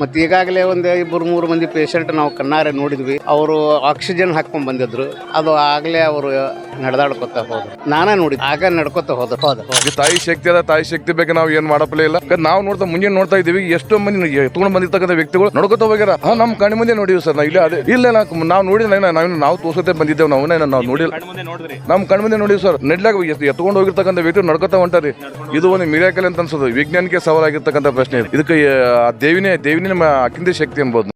ಮತ್ತೆ ಈಗಾಗಲೇ ಒಂದು ಇಬ್ಬರು ಮೂರು ಮಂದಿ ಪೇಷಂಟ್ ನಾವು ಕಣ್ಣಾರೆ ನೋಡಿದ್ವಿ. ಅವರು ಆಕ್ಸಿಜನ್ ಹಾಕೊಂಡ್ ಬಂದಿದ್ರು. ಅದು ಆಗ್ಲೇ ಅವರು ನಡೆದಾಡ್ಕೊತ ಹೋದ್ರು. ನಾನೇ ನೋಡಿದ್ ಆಗ ನಡ್ಕೊತ ಹೋದ್ರು. ಹೋದ ಈ ತಾಯಿ ಶಕ್ತಿ ಅದ ತಾಯಿ ಶಕ್ತಿ ಬಗ್ಗೆ ನಾವು ಏನ್ ಮಾಡಪ್ಲೇ ಇಲ್ಲ. ನಾವು ನೋಡ್ತಾ ಮುಂಜಾನೆ ನೋಡ್ತಾ ಇದೀವಿ ಎಷ್ಟೋ ಮಂದಿ ತಗೊಂಡ್ ಬಂದಿರ್ತಕ್ಕಂಥ ವ್ಯಕ್ತಿಗಳು ನಡ್ಕೊತ ಹೋಗ್ಯಾರ. ಹಾ ನಮ್ಮ ಕಣ್ಣು ಮುಂದೆ ನೋಡಿವಿ ಸರ್ ನಾ ಇಲ್ಲ ಅದೇ ಇಲ್ಲ ನಾ- ನಾವು ನೋಡಿಲ್ಲ ನಾವು ನಾವು ತೋರ್ಸತ್ತೆ ಬಂದಿದ್ದೇವೆ ನಾವು ನಾವು ನೋಡಿಲ್ಲ. ಮುಂದೆ ನೋಡಿದ್ರಿ. ನಮ್ಮ ಕಣ್ಣು ಮುಂದೆ ನೋಡಿವಿ ಸರ್ ನೆಡ್ಲಾಗ ಎತ್ಕೊಂಡು ಹೋಗಿರ್ತಕ್ಕಂಥ ವ್ಯಕ್ತಿ ನಡ್ಕೊತ ಹೊಂಟಾರಿ. ಇದು ಒಂದು ಮಿರಾಕಲ್ ಅಂತ ಅನ್ಸೋದು ವಿಜ್ಞಾನಕ್ಕೆ ಸವಾಲಾಗಿರ್ತಕ್ಕಂಥ ಪ್ರಶ್ನೆ. ಇದು. ಇದಕ್ಕೆ ಆ ದೇವಿನೇ ದೇವಿನೇ ನಮ್ಮ ಅಕ್ಕಿಂದ ಶಕ್ತಿ ಅನ್ಬೋದು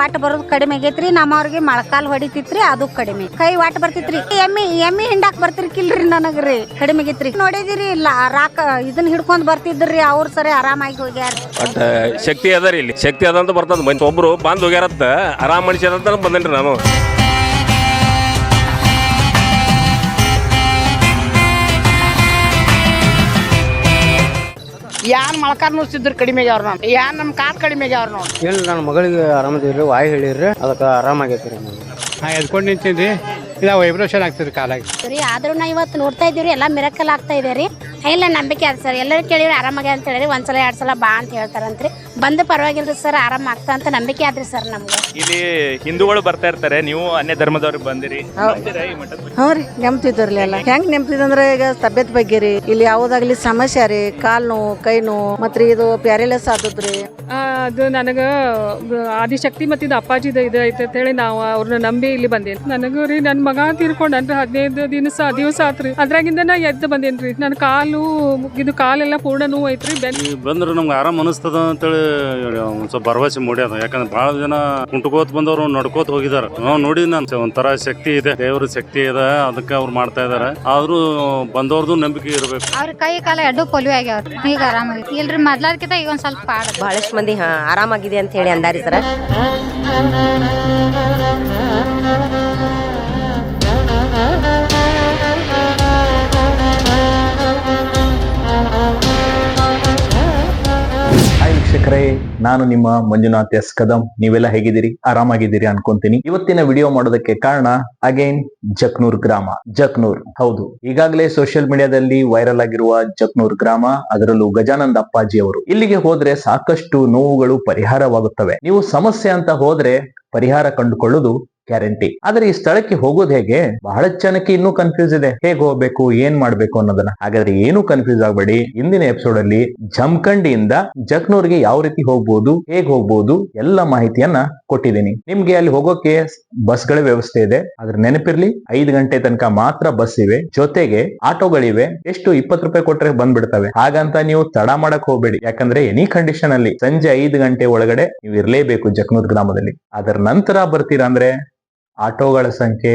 ವಾಟ ಬರೋದು ಕಡಿಮೆ ಆಗೈತ್ರಿ. ನಮ್ಮವ್ರಿಗೆ ಮೊಳಕಾಲ್ ಹೊಡಿತಿತ್ರಿ, ಅದು ಕಡಿಮೆ. ಕೈ ವಾಟ್ ಬರ್ತಿತ್ರಿ. ಎಮ್ಮಿ ಎಮ್ಮಿ ಹಿಂಡಾಕ್ ಬರ್ತಿರ್ಕಿಲ್ರಿ ನನಗ್ರಿ. ಕಡಿಮೆ ಆಗೈತ್ರಿ. ನೋಡಿದಿರಿ, ಇಲ್ಲ ರಾಕ ಇದನ್ನ ಹಿಡ್ಕೊಂಡ್ ಬರ್ತಿದ್ರಿ, ಅವ್ರ ಸರಿ ಆರಾಮಾಗಿ ಹೋಗ್ಯಾರ. ಶಕ್ತಿ ಅದ ರೀ ಇಲ್ಲಿ. ಶಕ್ತಿ ಅದ ಅಂತ ಬರ್ತದ ಒಬ್ರು ಬಂದ್ ಹೋಗ್ಯಾರತ್ತ, ಆರಾಮ್ ಮನುಷ್ಯ ಬಂದೇನ್ರಿ ನಾನು. ಯಾನ್ ಮೊಳಕಾಲ್ ನುಸ್ತಿದ್ರು ಕಡಿಮೆ ಆಗ್ಯಾವ್ರ ನಾವು ಯಾನ್ ನಮ್ ಕಾಟ್ ಕಡಿಮೆ ಆಗ್ಯಾವ್ರ ನಾವು ಇಲ್ಲ ನನ್ನ ಮಗಳಿಗೆ ಆರಾಮದಿವ್ರಿ ವಾಯ್ ಹೇಳಿರಿ ಅದಕ್ಕೆ ಆರಾಮಾಗೈತಿ ರೀ ಹಾಂ ಎದ್ಕೊಂಡು ನಿಂತೀನಿ ಇಲ್ಲ ವೈಬ್ರೇಷನ್ ಆಗ್ತದೆ ಕಾಲಾಗಿ. ಸರಿ ಆದ್ರೂ ನಾ ಇವತ್ತು ನೋಡ್ತಾ ಇದೀವಿ ಎಲ್ಲ ಮಿರಕಲ್ ಆಗ್ತಾ ಇದೆ ರೀ. ಇಲ್ಲ ನಂಬಿಕೆ ಅದ ಸರ್. ಎಲ್ಲರೂ ಕೇಳಿದ್ರೆ ಆರಾಮಾಗಿ ಅಂತ ಹೇಳಿರಿ ಒಂದ್ಸಲ ಎರಡ್ ಸಲ ಬಾ ಅಂತ ಹೇಳ್ತಾರಂತ್ರಿ. ಬಂದು ಪರವಾಗಿಲ್ರಿ ಸರ್ ಆರಾಮ ಆಗ್ತಾ ಅಂತ ನಂಬಿಕೆ ಆದ್ರಿ ಸರ್ ನಮ್ಗೆ. ಇಲ್ಲಿ ಹಿಂದೂಗಳು ಬರ್ತಾ ಇರ್ತಾರೆ. ನೀವು ಅನ್ಯ ಧರ್ಮದವ್ರಿಗೆ ಬಂದಿರಿ. ನಂಬ್ತೀರಾ ಈ ಮಠದ ಬಗ್ಗೆ? ಹ್ಞೂ ರೀ ನೆಮ್ತಿದ್ರಲ್ಲ ಎಲ್ಲ. ಹೆಂಗ್ ನೆಮ್ತಿದಂದ್ರೆ ಈಗ ತಬ್ಯತ್ ಬಗ್ಗೆ ರೀ. ಇಲ್ಲಿ ಯಾವುದಾಗ್ಲಿ ಸಮಸ್ಯೆ ರೀ ಕಾಲ್ ನೋವು ಕೈ ನೋವು ಮತ್ರಿ ಇದು ಪ್ಯಾರಿಲೆಸ್ ಆದದ್ರಿ ಆ, ಅದು ನನಗೆ ಆದಿಶಕ್ತಿ ಮತ್ತು ಇದು ಅಪ್ಪಾಜಿದ ಇದು ಐತೆ ಅಂತೇಳಿ ನಾವು ಅವ್ರನ್ನ ನಂಬಿ ಇಲ್ಲಿ ಬಂದೇನಿ. ನನಗೂ ರೀ ನನ್ನ ಮಗ ತೀರ್ಕೊಂಡನ್ರಿ ಹದಿನೈದು ದಿವಸ ದಿವಸ ಆತ್ರಿ. ಅದ್ರಾಗಿಂದ ನಾ ಎದ್ದು ಬಂದೇನ್ರಿ. ನನ್ನ ಕಾಲು ಇದು ಕಾಲೆಲ್ಲ ಪೂರ್ಣ ನೋವು ಐತ್ರಿ ಬೆನ್ ಬಂದ್ರೆ ನಮ್ಗೆ ಆರಾಮ್ ಅನಿಸ್ತದ ಅಂತೇಳಿ ಒಂದ್ ಸ್ವಲ್ಪ ಭರವಸೆ ಮೂಡ್ಯದ ಯಾಕಂದ್ರೆ ಬಹಳ ಜನ ಕುಂಟ್ಕೋತ ಬಂದವರು ನಡ್ಕೋತ ಹೋಗಿದಾರ. ನಾವು ನೋಡಿ ನಾನು ಒಂಥರ ಶಕ್ತಿ ಇದೆ ದೇವ್ರ ಶಕ್ತಿ ಇದೆ ಅದಕ್ಕೆ ಅವ್ರು ಮಾಡ್ತಾ ಇದಾರೆ. ಆದ್ರೂ ಬಂದವ್ರದ್ದು ನಂಬಿಕೆ ಇರಬೇಕು. ಅವ್ರ ಕೈ ಕಾಲ ಎರಡು ಪೊಲಿಯೋ ಆಗ್ಯಾವ್ರಿ ಈಗ ಆರಾಮಾಗಿ. ಇಲ್ರಿ ಮೊದ್ಲಾದ್ಕಿಂತ ಈಗ ಒಂದ್ ಸ್ವಲ್ಪ ಪಾಡ ಬಹಳಷ್ಟು ಮಂದಿ ಹಾ ಆರಾಮಾಗಿದೆ ಅಂತ ಹೇಳಿ ಅಂದಾರಿ ಸರ. ಹಾಯ್ ನಾನು ನಿಮ್ಮ ಮಂಜುನಾಥ್ ಎಸ್ ಕದಂ. ನೀವೆಲ್ಲ ಹೇಗಿದ್ದೀರಿ? ಆರಾಮಾಗಿದ್ದೀರಿ ಅನ್ಕೊಂತೀನಿ. ಇವತ್ತಿನ ವಿಡಿಯೋ ಮಾಡೋದಕ್ಕೆ ಕಾರಣ ಅಗೈನ್ ಜಕ್ನೂರ್ ಗ್ರಾಮ. ಜಕ್ನೂರ್, ಹೌದು. ಈಗಾಗಲೇ ಸೋಷಿಯಲ್ ಮೀಡಿಯಾದಲ್ಲಿ ವೈರಲ್ ಆಗಿರುವ ಜಕ್ನೂರ್ ಗ್ರಾಮ, ಅದರಲ್ಲೂ ಗಜಾನಂದ ಅಪ್ಪಾಜಿ ಅವರು ಇಲ್ಲಿಗೆ ಹೋದ್ರೆ ಸಾಕಷ್ಟು ನೋವುಗಳು, ಪರಿಹಾರವಾಗುತ್ತವೆ. ನೀವು ಸಮಸ್ಯೆ ಅಂತ ಹೋದ್ರೆ ಪರಿಹಾರ ಕಂಡುಕೊಳ್ಳುವುದು ಗ್ಯಾರಂಟಿ. ಆದ್ರೆ ಈ ಸ್ಥಳಕ್ಕೆ ಹೋಗೋದು ಹೇಗೆ? ಬಹಳ ಜನಕ್ಕೆ ಇನ್ನೂ ಕನ್ಫ್ಯೂಸ್ ಇದೆ. ಹೇಗೆ ಹೋಗ್ಬೇಕು, ಏನ್ ಮಾಡ್ಬೇಕು ಅನ್ನೋದನ್ನ. ಹಾಗಾದ್ರೆ ಏನು ಕನ್ಫ್ಯೂಸ್ ಆಗ್ಬೇಡಿ. ಇಂದಿನ ಎಪಿಸೋಡ್ ಅಲ್ಲಿ ಜಮಖಂಡಿಯಿಂದ ಜಕ್ನೂರ್ಗೆ ಯಾವ ರೀತಿ ಹೋಗ್ಬೋದು, ಹೇಗ್ ಹೋಗ್ಬೋದು ಎಲ್ಲ ಮಾಹಿತಿಯನ್ನ ಕೊಟ್ಟಿದ್ದೀನಿ. ನಿಮ್ಗೆ ಅಲ್ಲಿ ಹೋಗೋಕೆ ಬಸ್ಗಳ ವ್ಯವಸ್ಥೆ ಇದೆ. ಆದ್ರೆ ನೆನಪಿರ್ಲಿ, ಐದು ಗಂಟೆ ತನಕ ಮಾತ್ರ ಬಸ್ ಇವೆ. ಜೊತೆಗೆ ಆಟೋಗಳಿವೆ. ಎಷ್ಟು ಇಪ್ಪತ್ತು ರೂಪಾಯಿ ಕೊಟ್ರೆ ಬಂದ್ಬಿಡ್ತವೆ. ಹಾಗಂತ ನೀವು ತಡ ಮಾಡಕ್ ಹೋಗ್ಬೇಡಿ. ಯಾಕಂದ್ರೆ ಎನಿ ಕಂಡೀಷನ್ ಅಲ್ಲಿ ಸಂಜೆ ಐದು ಗಂಟೆ ಒಳಗಡೆ ನೀವು ಇರಲೇಬೇಕು ಜಕ್ನೂರ್ ಗ್ರಾಮದಲ್ಲಿ. ಅದರ ನಂತರ ಬರ್ತೀರಾ ಅಂದ್ರೆ? ಆಟೋಗಳ ಸಂಖ್ಯೆ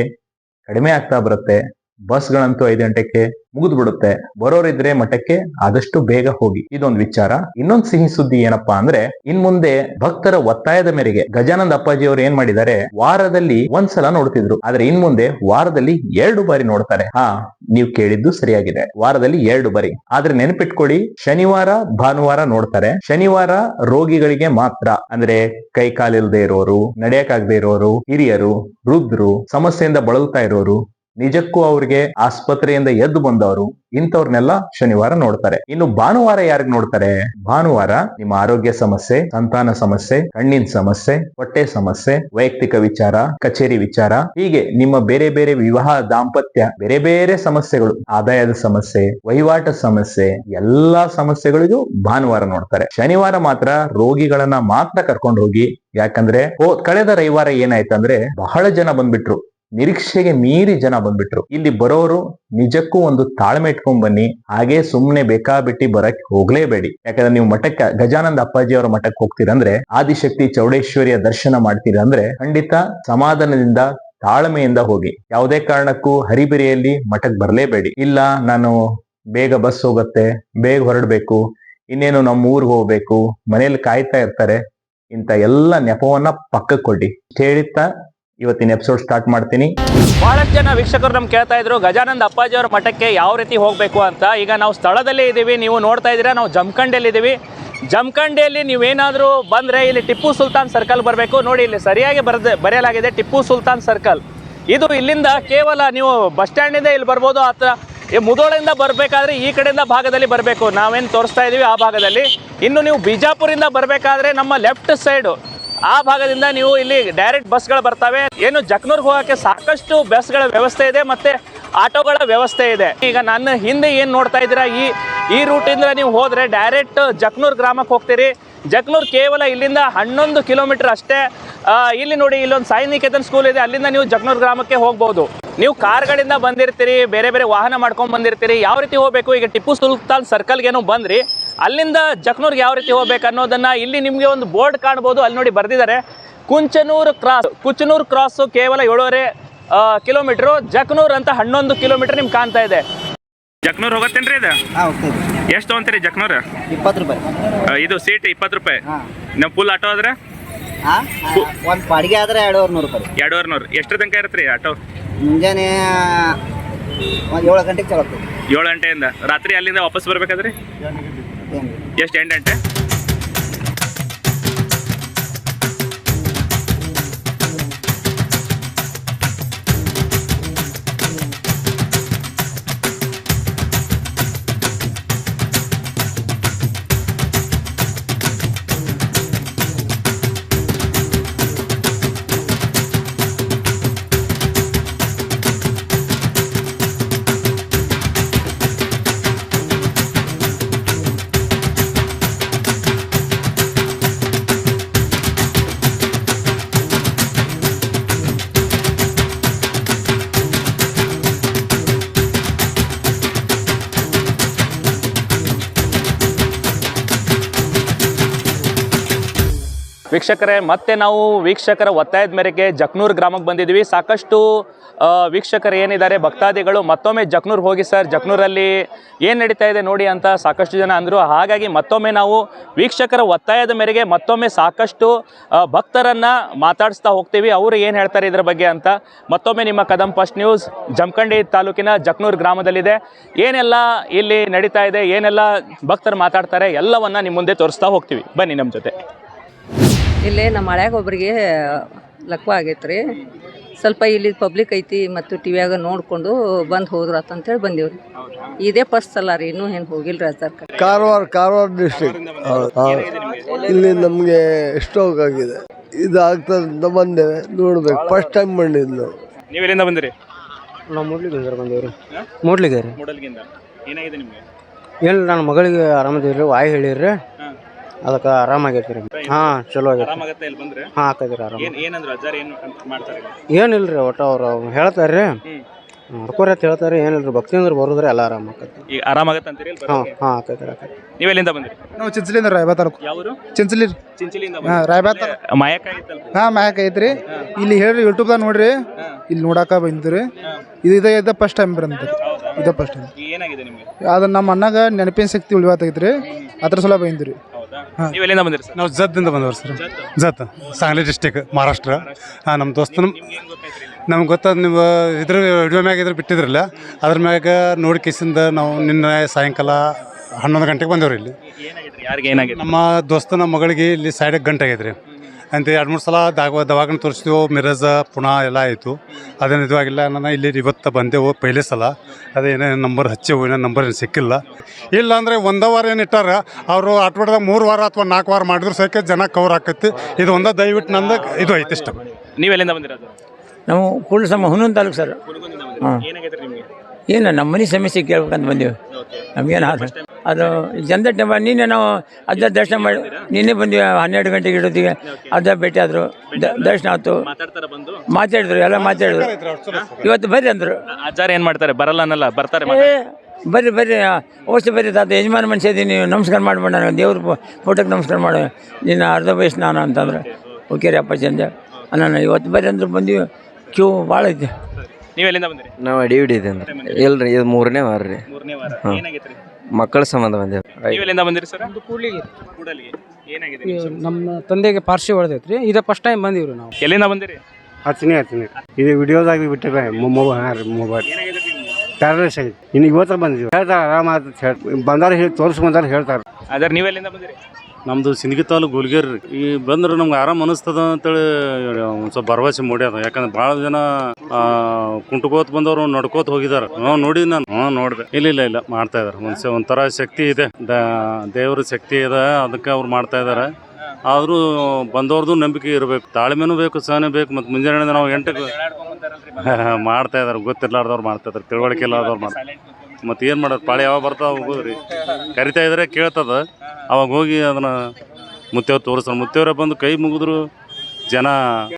ಕಡಿಮೆ ಆಗ್ತಾ ಬರುತ್ತೆ. ಬಸ್ಗಳಂತೂ ಐದು ಗಂಟೆಗೆ ಮುಗಿದು ಬಿಡುತ್ತೆ ಬರೋರಿದ್ರೆ ಮಠಕ್ಕೆ ಆದಷ್ಟು ಬೇಗ ಹೋಗಿ. ಇದೊಂದು ವಿಚಾರ. ಇನ್ನೊಂದು ಸಿಹಿ ಸುದ್ದಿ ಏನಪ್ಪಾ ಅಂದ್ರೆ, ಇನ್ ಮುಂದೆ ಭಕ್ತರ ಒತ್ತಾಯದ ಮೇರೆಗೆ ಗಜಾನಂದ ಅಪ್ಪಾಜಿ ಅವರು ಏನ್ ಮಾಡಿದ್ದಾರೆ, ವಾರದಲ್ಲಿ ಒಂದ್ಸಲ ನೋಡ್ತಿದ್ರು. ಆದ್ರೆ ಇನ್ ಮುಂದೆ ವಾರದಲ್ಲಿ ಎರಡು ಬಾರಿ ನೋಡ್ತಾರೆ. ಹಾ, ನೀವು ಕೇಳಿದ್ದು ಸರಿಯಾಗಿದೆ. ವಾರದಲ್ಲಿ ಎರಡು ಬಾರಿ. ಆದ್ರೆ ನೆನಪಿಟ್ಕೊಳ್ಳಿ, ಶನಿವಾರ, ಭಾನುವಾರ ನೋಡ್ತಾರೆ. ಶನಿವಾರ ರೋಗಿಗಳಿಗೆ ಮಾತ್ರ. ಅಂದ್ರೆ ಕೈ ಕಾಲಿಲ್ದೇ ಇರೋರು, ನಡೆಯಕ್ಕಾಗದೇ ಇರೋರು, ಹಿರಿಯರು, ವೃದ್ಧರು, ಸಮಸ್ಯೆಯಿಂದ ಬಳಲ್ತಾ ಇರೋರು ನಿಜಕ್ಕೂ ಅವ್ರಿಗೆ ಆಸ್ಪತ್ರೆಯಿಂದ ಎದ್ದು ಬಂದವರು ಇಂಥವ್ರನ್ನೆಲ್ಲ ಶನಿವಾರ ನೋಡ್ತಾರೆ. ಇನ್ನು ಭಾನುವಾರ ಯಾರಿಗ್ ನೋಡ್ತಾರೆ? ಭಾನುವಾರ ನಿಮ್ಮ ಆರೋಗ್ಯ ಸಮಸ್ಯೆ, ಸಂತಾನ ಸಮಸ್ಯೆ, ಕಣ್ಣಿನ ಸಮಸ್ಯೆ, ಹೊಟ್ಟೆ ಸಮಸ್ಯೆ, ವೈಯಕ್ತಿಕ ವಿಚಾರ, ಕಚೇರಿ ವಿಚಾರ, ಹೀಗೆ ನಿಮ್ಮ ಬೇರೆ ಬೇರೆ ವಿವಾಹ, ದಾಂಪತ್ಯ, ಬೇರೆ ಬೇರೆ ಸಮಸ್ಯೆಗಳು, ಆದಾಯದ ಸಮಸ್ಯೆ, ವಹಿವಾಟ ಸಮಸ್ಯೆ, ಎಲ್ಲಾ ಸಮಸ್ಯೆಗಳಿಗೂ ಭಾನುವಾರ ನೋಡ್ತಾರೆ. ಶನಿವಾರ ಮಾತ್ರ ರೋಗಿಗಳನ್ನ ಮಾತ್ರ ಕರ್ಕೊಂಡು ಹೋಗಿ, ಯಾಕಂದ್ರೆ ಕಳೆದ ರವಿವಾರ ಏನಾಯ್ತಂದ್ರೆ ಬಹಳ ಜನ ಬಂದ್ಬಿಟ್ರು. ನಿರೀಕ್ಷೆಗೆ ಮೀರಿ ಜನ ಬಂದ್ಬಿಟ್ರು. ಇಲ್ಲಿ ಬರೋರು ನಿಜಕ್ಕೂ ಒಂದು ತಾಳ್ಮೆ ಇಟ್ಕೊಂಡ್ ಬನ್ನಿ, ಹಾಗೆ ಸುಮ್ನೆ ಬೇಕಾಬಿಟ್ಟಿ ಬರಕ್ ಹೋಗ್ಲೇಬೇಡಿ. ಯಾಕಂದ್ರೆ ನೀವು ಮಠಕ್ಕೆ, ಗಜಾನಂದ ಅಪ್ಪಾಜಿ ಅವರ ಮಠಕ್ಕೆ ಹೋಗ್ತೀರಂದ್ರೆ, ಆದಿಶಕ್ತಿ ಚೌಡೇಶ್ವರಿಯ ದರ್ಶನ ಮಾಡ್ತೀರಂದ್ರೆ, ಖಂಡಿತ ಸಮಾಧಾನದಿಂದ, ತಾಳ್ಮೆಯಿಂದ ಹೋಗಿ. ಯಾವುದೇ ಕಾರಣಕ್ಕೂ ಹರಿಬಿರಿಯಲ್ಲಿ ಮಠಕ್ಕೆ ಬರಲೇಬೇಡಿ. ಇಲ್ಲ, ನಾನು ಬೇಗ ಬಸ್ ಹೋಗುತ್ತೆ, ಬೇಗ ಹೊರಡ್ಬೇಕು, ಇನ್ನೇನು ನಮ್ಮ ಊರಿಗೆ ಹೋಗ್ಬೇಕು, ಮನೇಲಿ ಕಾಯ್ತಾ ಇರ್ತಾರೆ ಇಂತ ಎಲ್ಲ ನೆಪವನ್ನ ಪಕ್ಕಕ್ಕೆ ಕೊಡಿ ಹೇಳ್ತಾ ಇವತ್ತಿನ ಎಪಿಸೋಡ್ ಸ್ಟಾರ್ಟ್ ಮಾಡ್ತೀನಿ. ಬಹಳಷ್ಟು ಜನ ವೀಕ್ಷಕರು ನಮ್ಗೆ ಕೇಳ್ತಾ ಇದ್ರು, ಗಜಾನಂದ ಅಪ್ಪಾಜಿ ಅವರ ಮಠಕ್ಕೆ ಯಾವ ರೀತಿ ಹೋಗಬೇಕು ಅಂತ. ಈಗ ನಾವು ಸ್ಥಳದಲ್ಲೇ ಇದ್ದೀವಿ, ನೀವು ನೋಡ್ತಾ ಇದ್ದೀರಾ, ನಾವು ಜಮಖಂಡಿಯಲ್ಲಿ ಇದ್ದೀವಿ. ಜಮಖಂಡಿಯಲ್ಲಿ ನೀವೇನಾದರೂ ಬಂದರೆ ಇಲ್ಲಿ ಟಿಪ್ಪು ಸುಲ್ತಾನ್ ಸರ್ಕಲ್ ಬರಬೇಕು. ನೋಡಿ, ಇಲ್ಲಿ ಸರಿಯಾಗಿ ಬರೆದ, ಬರೆಯಲಾಗಿದೆ ಟಿಪ್ಪು ಸುಲ್ತಾನ್ ಸರ್ಕಲ್ ಇದು ಇಲ್ಲಿಂದ ಕೇವಲ ನೀವು ಬಸ್ ಸ್ಟ್ಯಾಂಡಿಂದ ಇಲ್ಲಿ ಬರ್ಬೋದು ಅಥವಾ ಈ ಮುದೋಳಿಂದ ಬರಬೇಕಾದ್ರೆ ಈ ಕಡೆಯಿಂದ ಭಾಗದಲ್ಲಿ ಬರಬೇಕು. ನಾವೇನು ತೋರಿಸ್ತಾ ಇದ್ದೀವಿ ಆ ಭಾಗದಲ್ಲಿ. ಇನ್ನು ನೀವು ಬಿಜಾಪುರಿಂದ ಬರಬೇಕಾದ್ರೆ ನಮ್ಮ ಲೆಫ್ಟ್ ಸೈಡು ಆ ಭಾಗದಿಂದ ನೀವು ಇಲ್ಲಿ ಡೈರೆಕ್ಟ್ ಬಸ್ಗಳು ಬರ್ತವೆ. ಏನು ಜಕ್ನೂರ್ಗೆ ಹೋಗೋಕ್ಕೆ ಸಾಕಷ್ಟು ಬಸ್ಗಳ ವ್ಯವಸ್ಥೆ ಇದೆ ಮತ್ತು ಆಟೋಗಳ ವ್ಯವಸ್ಥೆ ಇದೆ. ಈಗ ನನ್ನ ಹಿಂದೆ ಏನು ನೋಡ್ತಾ ಇದ್ದೀರಾ, ಈ ಈ ರೂಟಿಂದ ನೀವು ಹೋದರೆ ಡೈರೆಕ್ಟ್ ಜಕ್ನೂರ್ ಗ್ರಾಮಕ್ಕೆ ಹೋಗ್ತೀರಿ. ಜಕ್ನೂರ್ ಕೇವಲ ಇಲ್ಲಿಂದ ಹನ್ನೊಂದು ಕಿಲೋಮೀಟರ್ ಅಷ್ಟೇ. ಇಲ್ಲಿ ನೋಡಿ ಇಲ್ಲೊಂದು ಸಾಯಿ ನಿಕೇತನ್ ಸ್ಕೂಲ್ ಇದೆ. ಅಲ್ಲಿಂದ ನೀವು ಜಕ್ನೂರ್ ಗ್ರಾಮಕ್ಕೆ ಹೋಗ್ಬೋದು. ನೀವು ಕಾರ್ಗಳಿಂದ ಬಂದಿರ್ತೀರಿ ಬೇರೆ ಬೇರೆ ವಾಹನ ಮಾಡ್ಕೊಂಡು ಬಂದಿರ್ತೀರಿ ಯಾವ ರೀತಿ ಹೋಗಬೇಕು? ಈಗ ಟಿಪ್ಪು ಸುಲ್ತಾನ್ ಸರ್ಕಲ್ಗೇನೋ ಬಂದ್ರಿ. ಅಲ್ಲಿಂದ ಜಕ್ನೂರ್ಗೆ ಯಾವ ರೀತಿ ಹೋಗ್ಬೇಕು ಅನ್ನೋದನ್ನ ಇಲ್ಲಿ ನಿಮಗೆ ಒಂದು ಬೋರ್ಡ್ ಕಾಣ್ಬೋದು. ಅಲ್ಲಿ ನೋಡಿ ಬರೆದಿದ್ದಾರೆ. ಕುಂಚನೂರು ಕ್ರಾಸ್ ಕುಚನೂರು ಕ್ರಾಸು ಕೇವಲ ಏಳೂವರೆ ಕಿಲೋಮೀಟ್ರು. ಜಕ್ನೂರ್ ಅಂತ ಹನ್ನೊಂದು ಕಿಲೋಮೀಟರ್ ನಿಮ್ಗೆ ಕಾಣ್ತಾ ಇದೆ. ಜಕ್ನೂರ್ ಹೋಗತ್ತೇನ್ರಿ ಇದು? ಎಷ್ಟು ತೊಗೊಂತೀರಿ ಜಕ್ನೂರ್? ಇಪ್ಪತ್ತು ರೂಪಾಯಿ. ಇದು ಸೀಟ್ ಇಪ್ಪತ್ತು ರೂಪಾಯಿ. ನಾವು ಫುಲ್ ಆಟೋ ಆದ್ರೆ? ಒಂದು ಬಾಡಿಗೆ ಆದ್ರೆ ಎರಡೂವರೆ ನೂರು ರೂಪಾಯಿ. ಎರಡೂವರೆ ನೂರು ಎಷ್ಟು ತನಕ ಇರುತ್ತೆ ರೀ ಆಟೋ ಮುಂಜಾನೆ ಒಂದು ಏಳು ಗಂಟೆಗೆ ಚಲೋ ಏಳು ಗಂಟೆಯಿಂದ. ರಾತ್ರಿ ಅಲ್ಲಿಂದ ವಾಪಸ್ ಬರ್ಬೇಕಾದ್ರಿ? ಎಷ್ಟು ಎಂಟು ಗಂಟೆ? ವೀಕ್ಷಕರೇ, ಮತ್ತೆ ನಾವು ವೀಕ್ಷಕರ ಒತ್ತಾಯದ ಮೇರೆಗೆ ಜಕ್ನೂರ್ ಗ್ರಾಮಕ್ಕೆ ಬಂದಿದ್ದೀವಿ. ಸಾಕಷ್ಟು ವೀಕ್ಷಕರು ಏನಿದ್ದಾರೆ, ಭಕ್ತಾದಿಗಳು, ಮತ್ತೊಮ್ಮೆ ಜಕ್ನೂರ್ ಹೋಗಿ ಸರ್, ಜಕ್ನೂರಲ್ಲಿ ಏನು ನಡೀತಾ ಇದೆ ನೋಡಿ ಅಂತ ಸಾಕಷ್ಟು ಜನ ಅಂದರು. ಹಾಗಾಗಿ ಮತ್ತೊಮ್ಮೆ ನಾವು ವೀಕ್ಷಕರ ಒತ್ತಾಯದ ಮೇರೆಗೆ ಮತ್ತೊಮ್ಮೆ ಸಾಕಷ್ಟು ಭಕ್ತರನ್ನ ಮಾತಾಡಿಸ್ತಾ ಹೋಗ್ತೀವಿ. ಅವರು ಏನು ಹೇಳ್ತಾರೆ ಇದರ ಬಗ್ಗೆ ಅಂತ ಮತ್ತೊಮ್ಮೆ ನಿಮ್ಮ ಕದಂ ಫಸ್ಟ್ ನ್ಯೂಸ್ ಜಮಖಂಡಿ ತಾಲೂಕಿನ ಜಕ್ನೂರ್ ಗ್ರಾಮದಲ್ಲಿದೆ. ಏನೆಲ್ಲ ಇಲ್ಲಿ ನಡೀತಾ ಇದೆ, ಏನೆಲ್ಲ ಭಕ್ತರು ಮಾತಾಡ್ತಾರೆ, ಎಲ್ಲವನ್ನು ನಿಮ್ಮ ಮುಂದೆ ತೋರಿಸ್ತಾ ಹೋಗ್ತೀವಿ. ಬನ್ನಿ ನಮ್ಮ ಜೊತೆ. ಇಲ್ಲೇ ನಮ್ಮ ಹಳ್ಯಾಗ ಒಬ್ಬರಿಗೆ ಲಕ್ವ ಆಗೈತೆ ರೀ ಸ್ವಲ್ಪ ಇಲ್ಲಿ ಪಬ್ಲಿಕ್ ಐತಿ ಮತ್ತು ಟಿವಿಯಾಗ ನೋಡಿಕೊಂಡು ಬಂದು ಹೋದ್ರು ಅಂತೇಳಿ ರೀ ಇದೇ ಫಸ್ಟ್ ಸಲ ರೀ ಇನ್ನೂ ಏನು ಹೋಗಿಲ್ಲ ರೀ ಸರ್ ಕಾರವಾರ ಕಾರವಾರ ಡಿಸ್ಟಿಕ್ ಇಲ್ಲಿ ನಮಗೆ ಸ್ಟ್ರೋಕ್ ಆಗಿದೆ ಇದು ಆಗ್ತದೆ ಅಂತ ಬಂದೇವೆ ನೋಡ್ಬೇಕು. ಫಸ್ಟ್ ಟೈಮ್ ಬಂದಿದ್ದು. ನೀವು ಎಲ್ಲಿಂದ ಬಂದಿರಿ? ನಾವು ಮೂಡ್ಲಿಗಿಂದ ಬಂದೇವ್ರಿ. ಮೂಡ್ಲಿಗೆ ರೀ ಮೂಡಲ್ಗಿಂದ. ಏನಾಗಿದೆ ನಿಮಗೆ? ಏನು ನನ್ನ ಮಗಳಿಗೆ ಆರಾಮದಿರಿ ವಾಯ್ ಹೇಳಿರಿ ಅದಕ್ಕೆ ಆರಾಮಾಗೈತಿ ರೀ ಹಾಂ ಚಲೋ ಆಗೈತೆ. ಆರಾಮಾಗತ್ತೆ ಇಲ್ಲಿ ಬಂದ್ರೆ? ಹಾಂ ಆಕೈತಿ ರೀ ಆರಾಮ. ಏನ್ ಏನಂದ್ರು ಅಜ್ಜಾರ್ ಏನು ಅಂತ ಮಾಡ್ತಾರೆ ಏನಿಲ್ಲ ರೀ ಒಟ್ಟು ಅವ್ರು ಹೇಳ್ತಾರೆ ರೀ ನೋಡ್ಕೊರಿ ಅಂತ ಹೇಳ್ತಾರೆ ಏನಿಲ್ಲ ರೀ ಭಕ್ತಿ ಅಂದ್ರೆ ಬರೋದ್ರಿ ಎಲ್ಲ ಆರಾಮ ಆಕೈತಿ ಈಗ ಆರಾಮಾಗತ್ತೆ ಅಂತೀರಿ ಇಲ್ಲಿ ಹಾಂ? ಹಾಂ ಆಕೈತಿ ರೀ ಆಕೈತಿ ನೀವು ಎಲ್ಲಿಂದ ಬಂದಿರಿ? ನಾವು ಚಿಂಚಲಿಂದ ರಾಯಬಾ ತಾಲೂಕು. ಯಾವರು? ಚಿಂಚಲಿ ಚಿಂಚಲಿಂದ ಹಾಂ ರಾಯಬಾ ತಾಲೂಕು. ಹಾಂ ಮ್ಯಾಕ್ ಐತ್ರಿ. ಇಲ್ಲಿ ಹೇಳ್ರಿ ಯೂಟ್ಯೂಬ್ದಾಗ ನೋಡ್ರಿ. ಇಲ್ಲಿ ನೋಡಾಕ ಬಂದಿರಿ. ಇದು ಇದೇ ಇದ ಫಸ್ಟ್ ಟೈಮ್ ಬಂದ್ರಿ ಇದ ಫಸ್ಟ್ ಟೈಮ್ ಏನಾಗಿದೆ ನಿಮಗೆ? ನಮ್ಮ ಅಣ್ಣಗ ನೆನಪಿನ ಶಕ್ತಿ ಉಳಿವಾತೈತ್ರಿ ಅದ್ರ ಸಲ ಬಂದಿರಿ. ಹೌದಾ? ನೀವು ಎಲ್ಲಿಂದ ಬಂದಿರಿ ಸರ್? ನಾವು ಜದ್ದಿಂದ ಬಂದವ್ರಿ ಸರ್. ಜತ್ ಸಾಂಗ್ಲಿ ಡಿಸ್ಟಿಕ್ ಮಹಾರಾಷ್ಟ್ರ ಹಾಂ ನಮ್ಮ ದೋಸ್ತನ ನಮ್ಗೆ ಗೊತ್ತಾದ ನೀವು ಇದ್ರ ವಿಡಿಯೋ ಮ್ಯಾಗ ಇದ್ರ ಬಿಟ್ಟಿದ್ರಲ್ಲ ಅದ್ರ ಮ್ಯಾಗ ನೋಡಿ ಕಿಸಿಂದ ನಾವು ನಿನ್ನೆ ಸಾಯಂಕಾಲ ಹನ್ನೊಂದು ಗಂಟೆಗೆ ಬಂದೇವ್ರಿ ಇಲ್ಲಿ. ಏನಾಗಿದೆ ಯಾರಿಗೆ ಏನಾಗಿದೆ ನಮ್ಮ ದೋಸ್ತನ ಮಗಳಿಗೆ ಇಲ್ಲಿ ಸೈಡಿಗೆ ಗಂಟೆ ಆಗೈತೆ ರೀ ಅಂತ ಎರಡು ಮೂರು ಸಲ ದಾಗ ದವಾಖಾನೆ ತೋರಿಸಿದೆವು ಮಿರಜ ಪುಣಾ ಎಲ್ಲ ಆಯಿತು. ಅದೇನು ಇದಾಗಿಲ್ಲ ನಾನು ಇಲ್ಲಿ ಇವತ್ತು ಬಂದೆವು ಪೈಲೆ ಸಲ. ಅದೇನೇ ನಂಬರ್ ಹಚ್ಚೆವು ಏನೋ ನಂಬರ್ ಏನು ಸಿಕ್ಕಿಲ್ಲ. ಇಲ್ಲ ಅಂದರೆ ಒಂದೇ ವಾರ ಏನು ಇಟ್ಟಾರ ಅವರು ಆಟವಾಡ್ದಾಗ ಮೂರು ವಾರ ಅಥವಾ ನಾಲ್ಕು ವಾರ ಮಾಡಿದ್ರು ಸಹಿತ ಜನ ಕವರ್ ಆಕೈತಿ ಇದು ಒಂದೇ ದಯವಿಟ್ಟು ನಂದು ಇದು ಐತಿ ಇಷ್ಟ. ನೀವೆಲ್ಲಿಂದ ಬಂದಿರೋದು? ನಾವು ಕೂಡಲ ಸಮ ಹುನ್ನೊಂದು ತಾಲೂಕು ಸರ್. ಹಾಂ. ಏನು ನಮ್ಮ ಮನೆ ಸಮಸ್ಯೆ ಕೇಳ್ಬೇಕಂತ ಬಂದೀವಿ. ನಮಗೇನು ಅದು ಜನದ ಟೈಮ್ ನಿನ್ನೆ ನಾವು ಅದ ದರ್ಶನ ಮಾಡಿ ನಿನ್ನೆ ಬಂದ್ವಿ ಹನ್ನೆರಡು ಗಂಟೆಗೆ ಇಡೋದಿಗೆ. ಅದ ಭೇಟಿ ಆದರು. ದರ್ಶನ ಆಯ್ತು. ಮಾತಾಡಿದ್ರು ಎಲ್ಲ ಮಾತಾಡಿದ್ರು. ಇವತ್ತು ಬರ್ರಿ ಅಂದರು. ಆಚಾರ ಏನು ಮಾಡ್ತಾರೆ? ಬರಲ್ಲ ಅನ್ನಲ್ಲ ಬರ್ತಾರೆ ಬರ್ರಿ ಬರ್ರಿ. ಅವಶ್ಯ ಬರ್ರಿ ತಾತ. ಯಜಮಾನ ಮನುಷ್ಯ ಇದ್ದೀನಿ ನಮಸ್ಕಾರ ಮಾಡ್ಬೇಡ ನಾನು ದೇವ್ರ ಫೋಟೋಗೆ ನಮಸ್ಕಾರ ಮಾಡು. ನಿನ್ನ ಅರ್ಧ ವಯಸ್ಸು ನಾನು ಅಂತಂದ್ರೆ. ಓಕೆ ರೀ ಅಪ್ಪಾಜಿ ಚಂದ ನಾನು ಇವತ್ತು ಬರ್ರಿ ಅಂದ್ರೆ ಬಂದೀವಿ. ಕ್ಯೂ ಭಾಳ ಐತಿ. ನೀವು ಎಲ್ಲಿಂದ ಬಂದಿರಿ? ನಾವು ಇಲ್ರಿ ಇದು ಮೂರನೇ ವಾರ ರೀ. ಮೂರನೇ ವಾರ. ಏನಾಗೈತೆ ರೀ ಮಕ್ಕಳ ಸಂಬಂಧ ಬಂದೇವೆ ನೀವು ಎಲ್ಲಿಂದ ಬಂದಿರಿ ಸರ್? ಕೂಡ್ಲಿಗೆ. ಕೂಡಲಿಗೆ. ಏನಾಗಿದೆ ನಮ್ಮ ತಂದೆಗೆ ಪಾರ್ಸಿ ಹೊಡೆದೈತ್ರಿ. ಇದೇ ಫಸ್ಟ್ ಟೈಮ್ ಬಂದಿವ್ರಿ ನಾವು. ಎಲ್ಲಿಂದ ಬಂದಿರಿ? ಹಚ್ಚಿನಿ ಹಚ್ಚಿನಿ ಇದು ವಿಡಿಯೋದಾಗ ಬಿಟ್ಟಿರ ಮೊಬೈಲ್ ಹಾಂ ರೀ ಮೊಬೈಲ್ ಏನಾಗಿದೆ ನಿಮ್ಗೆ ಪ್ಯಾರಲೈಸ್ ಆಗೈತಿ ಇನ್ನು ಇವತ್ತು ಬಂದಿದ್ವಿ ಹೇಳ್ತಾರೆ ಆರಾಮ ಹೇಳಿ ಬಂದಾರ ಹೇಳಿ ತೋರಿಸ್ ಬಂದಾರ ಹೇಳ್ತಾರೆ. ಅದ್ರ ನೀವು ಎಲ್ಲಿಂದ ಬಂದಿರಿ? ನಮ್ದು ಸಿಂದಗಿ ತಾಲೂಕು ಗುಲ್ಗೇರಿ ರೀ. ಈ ಬಂದ್ರೆ ನಮ್ಗೆ ಆರಾಮ್ ಅನಿಸ್ತದ ಅಂತೇಳಿ ಒಂದು ಸ್ವಲ್ಪ ಭರವಸೆ ಮೂಡ್ಯದ. ಯಾಕಂದ್ರೆ ಭಾಳ ಜನ ಆ, ಕುಂಟ್ಕೋತ ಬಂದವರು ನಡ್ಕೋತ ಹೋಗಿದಾರೆ. ನೋಡಿ ನಾನು. ಹ್ಞೂ ನೋಡಿದೆ. ಇಲ್ಲ ಇಲ್ಲ ಇಲ್ಲ ಮಾಡ್ತಾ ಇದಾರೆ. ಒಂದು ಒಂಥರ ಶಕ್ತಿ ಇದೆ. ದೇವ್ರ ಶಕ್ತಿ ಇದೆ. ಅದಕ್ಕೆ ಅವ್ರು ಮಾಡ್ತಾ ಇದ್ದಾರೆ ಆದರೂ ಬಂದವ್ರದ್ದು ನಂಬಿಕೆ ಇರಬೇಕು. ತಾಳ್ಮೆನೂ ಬೇಕು ಸಹನೆ ಬೇಕು ಮತ್ತು ಮುಂಜಾನೆ ನಾವು ಎಂಟಕ್ಕೆ ಮಾಡ್ತಾ ಇದಾರೆ. ಗೊತ್ತಿರ್ಲಾರ್ದವ್ರು ಮಾಡ್ತಾ ಇದಾರೆ. ತಿಳುವಳಿಕೆ ಇಲ್ಲಾರ್ದವ್ರು ಮಾಡ್ತಾರೆ ಮತ್ತು ಏನು ಮಾಡೋದು? ಪಾಳಿ ಯಾವಾಗ ಬರ್ತಾವ ಹೋಗೋದ್ರಿ. ಕರಿತಾ ಇದ್ರೆ ಕೇಳ್ತದ. ಅವಾಗ ಹೋಗಿ ಅದನ್ನ ಮುತ್ತೇವ್ರು ತೋರಿಸ್ತಾರೆ. ಮುತ್ತೇವ್ರೆ ಬಂದು ಕೈ ಮುಗಿದ್ರು ಜನ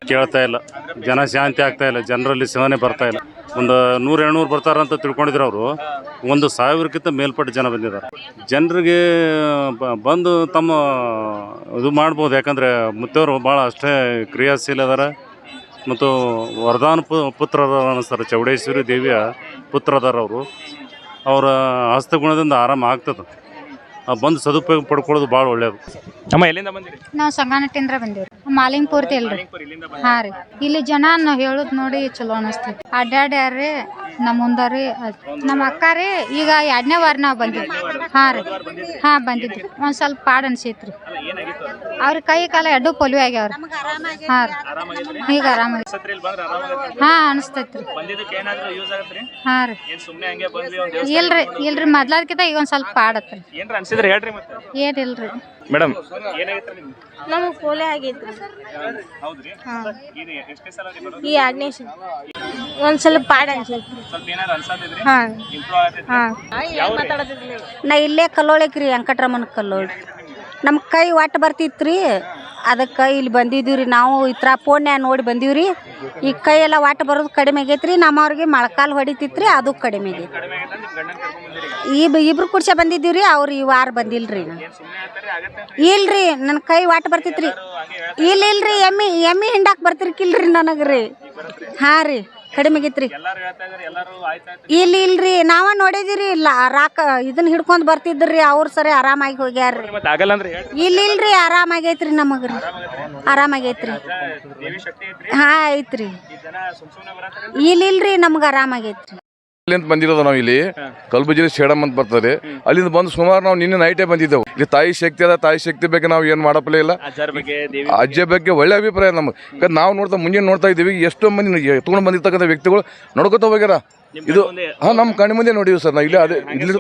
ಕೇಳ್ತಾ ಇಲ್ಲ. ಜನ ಶಾಂತಿ ಆಗ್ತಾ ಇಲ್ಲ. ಜನರಲ್ಲಿ ಸೇವನೆ ಬರ್ತಾ ಇಲ್ಲ. ಒಂದು ನೂರು, ಎರಡ್ನೂರು ಬರ್ತಾರಂತ ತಿಳ್ಕೊಂಡಿದ್ರು ಅವರು. ಒಂದು ಸಾವಿರಕ್ಕಿಂತ ಮೇಲ್ಪಟ್ಟು ಜನ ಬಂದಿದ್ದಾರೆ. ಜನರಿಗೆ ಬಂದು ತಮ್ಮ ಇದು ಮಾಡ್ಬೋದು. ಯಾಕಂದರೆ ಮುತ್ತೇವರು ಭಾಳ ಅಷ್ಟೇ ಕ್ರಿಯಾಶೀಲ ಅದಾರ. ಮತ್ತು ವರದಾನ ಪು ಪುತ್ರ ಅನ್ನಿಸ್ತಾರೆ ಚೌಡೇಶ್ವರಿ ದೇವಿಯ ಪುತ್ರ ಅದಾರ ಅವರು ಹಸ್ತಗುಣದಿಂದ ಆರಾಮ ಆಗ್ತದೆ. ಬಂದು ಸದುಪಯೋಗ ಪಡ್ಕೊಳ್ಳೋದು ಬಹಳ ಒಳ್ಳೆಯದು ಅಮ್ಮ ಎಲ್ಲಿಂದ ಬಂದಿರಿ? ನಾವು ಸಂಗಾನಟ್ಟಿಂದ್ರ ಬಂದೇವ್ರಿ. ಮಾಲಿಂಗ್ ಪೂರ್ತಿ ಅಲ್ರಿ ಹಾ ರೀ. ಇಲ್ಲಿ ಜನ ನಾವ್ ಹೇಳುದ್ ನೋಡಿ ಚಲೋ ಅನಸ್ತೈತಿ. ಅಡ್ಡಾಡ್ಯಾರ್ರಿ ನಮ್ಮ ಮುಂದಾರಿ ನಮ್ಮ ಅಕ್ಕ ರೀ ಈಗ ಎರಡನೇ ವಾರ ನಾವು ಬಂದಿದ್ವಿ. ಹಾ ರೀ. ಹಾ ಬಂದಿದ್ವಿ. ಒಂದ್ ಸ್ವಲ್ಪ ಪಾಡ್ ಅನ್ಸೈತ್ರಿ. ಅವ್ರ ಕೈ ಕಾಲ ಎರಡು ಪೊಲಿ ಆಗ್ಯಾವ್ರಿ. ಹಾ ರೀ. ಈಗ ಆರಾಮಾಗಿ ಹಾ ಅನಸ್ತೈತ್ರಿ. ಬಂದಿದ್ದಕ್ಕೆ ಯೂಸ್ ಆಗತ್ರಿ ಹಾ ರೀ. ಏನ್ ಸುಮ್ಮನೆ ಹಂಗೆ ಬಂದ್ವಿ ಒಂದು ಇಲ್ರಿ ಇಲ್ರಿ ಮೊದ್ಲಾದ್ಕಿಂತ ಈಗ ಒಂದ್ ಸ್ವಲ್ಪ ಪಾಡತ್ರಿ ಅನ್ಸಿದ್ರೆ ಹೇಳ್ರಿ ಮತ್ತೆ. ಏನಿಲ್ರಿ. ಮೇಡಮ್ ನಿಮ್ಗೆ ನಮಗೆ ಪೋಲೆ ಆಗೈತ್ರಿ ಹೌದ್ರಿ ಇದು ಎಷ್ಟೇ ಸಲ ರೀ ಬರೋದು? ಈ ಎರಡನೇ ಒಂದ್ ಸ್ವಲ್ಪ ಪಾಡ ಅನ್ಸೈತ್ರಿ ಸ್ವಲ್ಪ ಏನಾರ ಅನ್ಸಾತಿದ್ರಿ? ಹಾ. ಇಂಪ್ರೂವ್ ಆಗತೈತಿ ನಾ ಇಲ್ಲೇ ಕಲ್ಲೋಳಿಕ್ರಿ ವೆಂಕಟರಮಣ ಕಲ್ಲೋಳಿ. ನಮ್ಮ ಕೈ ಒಟ್ಟು ಬರ್ತಿತ್ರಿ? ರೀ ಅದಕ್ಕೆ ಇಲ್ಲಿ ಬಂದಿದ್ದೀವಿ ರೀ ನಾವು ಈ ಥರ ಫೋನ್ಯಾಗ ನೋಡಿ ಬಂದೀವಿ ರೀ ಈ ಕೈ ಎಲ್ಲ ಒಟ್ಟು ಬರೋದು ಕಡಿಮೆ ಆಗೈತೆ ರೀ ನಮ್ಮವ್ರಿಗೆ ಮೊಳಕಾಲು ಹೊಡಿತಿತ್ತು ರೀ ಅದು ಕಡಿಮೆ ಆಗೈತೆ ಇಬ್ ಇಬ್ರು ಕುಡ್ಸ ಬಂದಿದ್ದೀವಿ ರೀ ಅವ್ರು ಈ ವಾರ ಬಂದಿಲ್ಲ ರೀ ಇಲ್ರಿ ನನ್ನ ಕೈ ಬರ್ತಿತ್ತು ರೀ ಇಲ್ಲ ರೀ ಎಮ್ಮಿ ಎಮ್ಮಿ ಹಿಂಡಾಕ್ ರೀ ನನಗೆ ರೀ ಹಾಂ ರೀ ಕಡಿಮೆ ಆಗೈತ್ರಿ. ಇಲ್ಲಿ ಇಲ್ರಿ ನಾವ ನೋಡಿದಿರಿ ಇಲ್ಲ ರಾಕ ಇದನ್ನ ಹಿಡ್ಕೊಂಡ್ ಬರ್ತಿದ್ರಿ ಅವ್ರ ಸರಿ ಆರಾಮಾಗಿ ಹೋಗ್ಯಾರ್ರಿ. ಇಲ್ಲಿ ಇಲ್ರಿ ಆರಾಮಾಗೈತ್ರಿ ನಮಗ್ರಿ. ಆರಾಮಾಗೈತ್ರಿ ಹಾ ಐತ್ರಿ. ಇಲ್ಲ ಇಲ್ರಿ ನಮ್ಗ ಆರಾಮಾಗೈತ್ರಿ ಅಂತ ಬಂದಿರೋದು ನಾವು ಇಲ್ಲಿ. ಕಲ್ಬುಜಿಲಿ ಸೇಡಮ್ ಅಂತ ಬರ್ತದೆ. ಅಲ್ಲಿಂದ ಬಂದು ಸುಮಾರು ನಾವು ನಿನ್ನೆ ನೈಟೇ ಬಂದಿದ್ದೆವು. ಇಲ್ಲಿ ತಾಯಿ ಶಕ್ತಿ ಅದ ತಾಯಿ ಶಕ್ತಿ ಬಗ್ಗೆ ನಾವು ಏನು ಮಾಡಪ್ಪಲೇ ಇಲ್ಲ. ಅಜ್ಜ ಬಗ್ಗೆ ಒಳ್ಳೆ ಅಭಿಪ್ರಾಯ ನಮಗೆ. ನಾವು ನೋಡ್ತಾ ಮುಂಜಾನೆ ನೋಡ್ತಾ ಇದ್ದೀವಿ ಎಷ್ಟೋ ಮಂದಿ ತೊಗೊಂಡು ಬಂದಿರ್ತಕ್ಕಂಥ ವ್ಯಕ್ತಿಗಳು ನೋಡ್ಕೋತ ಹೋಗ್ಯಾರ. ಇದು ಹಾಂ ನಮ್ಮ ಕಣ್ಣು ಮುಂದೆ ನೋಡಿವಿ ಸರ್ ನಾವು ಇಲ್ಲೇ ಅದೇ ಇಲ್ಲಿ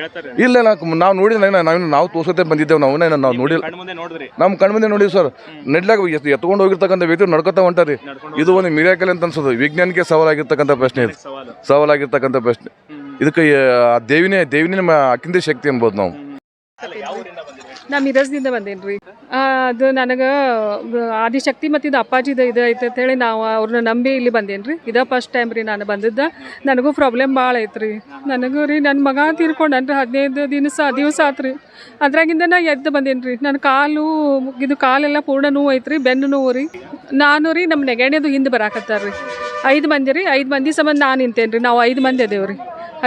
ಹೇಳ್ತಾರೆ. ಇಲ್ಲ ನಾವು ನೋಡಿಲ್ಲ ನಾವು ನಾವು ತೋರ್ಸತ್ತೆ ಬಂದಿದ್ದೇವೆ ನಾವು ನಾವು ನೋಡಿಲ್ಲ. ನೋಡಿದ್ರಿ? ನಮ್ಮ ಕಣ್ಣು ಮುಂದೆ ನೋಡಿವಿ ಸರ್ ನೆಡ್ಲಾಗ ಎತ್ ಎತ್ಕೊಂಡು ಹೋಗಿರ್ತಕ್ಕಂಥ ವ್ಯಕ್ತಿ ನಡ್ಕೊತಾ ಹೊಂಟಾರಿ. ಇದು ಒಂದು ಮಿರಾಕಲ್ ಅಂತ ಅನ್ಸೋದು ವಿಜ್ಞಾನಕ್ಕೆ ಸವಾಲಾಗಿರ್ತಕ್ಕಂಥ ಪ್ರಶ್ನೆ ಇದು. ಸವಾಲು. ಸವಾಲಾಗಿರ್ತಕ್ಕಂಥ ಪ್ರಶ್ನೆ. ಇದಕ್ಕೆ ದೇವಿನೇ ದೇವಿನೇ ನಮ್ಮ ಅಕ್ಕಿಂದ ಶಕ್ತಿ ಅನ್ಬೋದು ನಾವು. ನಾ ಮಿರಜ್ದಿಂದ ಬಂದೇನ್ರಿ. ಆ, ಅದು ನನಗೆ ಆದಿಶಕ್ತಿ ಮತ್ತು ಇದು ಅಪ್ಪಾಜಿದ ಇದು ಐತೆ ಅಂತೇಳಿ ನಾವು ಅವ್ರನ್ನ ನಂಬಿ ಇಲ್ಲಿ ಬಂದೇನ್ರಿ. ಇದ ಫಸ್ಟ್ ಟೈಮ್ ರೀ ನಾನು ಬಂದಿದ್ದೆ. ನನಗೂ ಪ್ರಾಬ್ಲಮ್ ಭಾಳ ಐತ್ರಿ. ನನಗೂ ರೀ ನನ್ನ ಮಗ ತೀರ್ಕೊಂಡನ್ರಿ ಹದಿನೈದು ದಿವಸ ದಿವಸ ರೀ ಅದ್ರಾಗಿಂದ ನಾ ಎದ್ದು ಬಂದೇನ್ರಿ. ನನ್ನ ಕಾಲು ಇದು ಕಾಲೆಲ್ಲ ಪೂರ್ಣ ನೋವು ಐತ್ರಿ ಬೆನ್ನು ನೋವು ರೀ. ನಾನು ರೀ ನಮ್ಮ ನೆಗಣಿದು ಹಿಂದೆ ಬರಾಕತ್ತಾರ್ರಿ. ಐದು ಮಂದಿ ರೀ ಐದು ಮಂದಿ ಸಂಬಂಧ ನಾನು ನಿಂತೇನ್ರಿ. ನಾವು ಐದು ಮಂದಿ ಅದೇವ್ರಿ.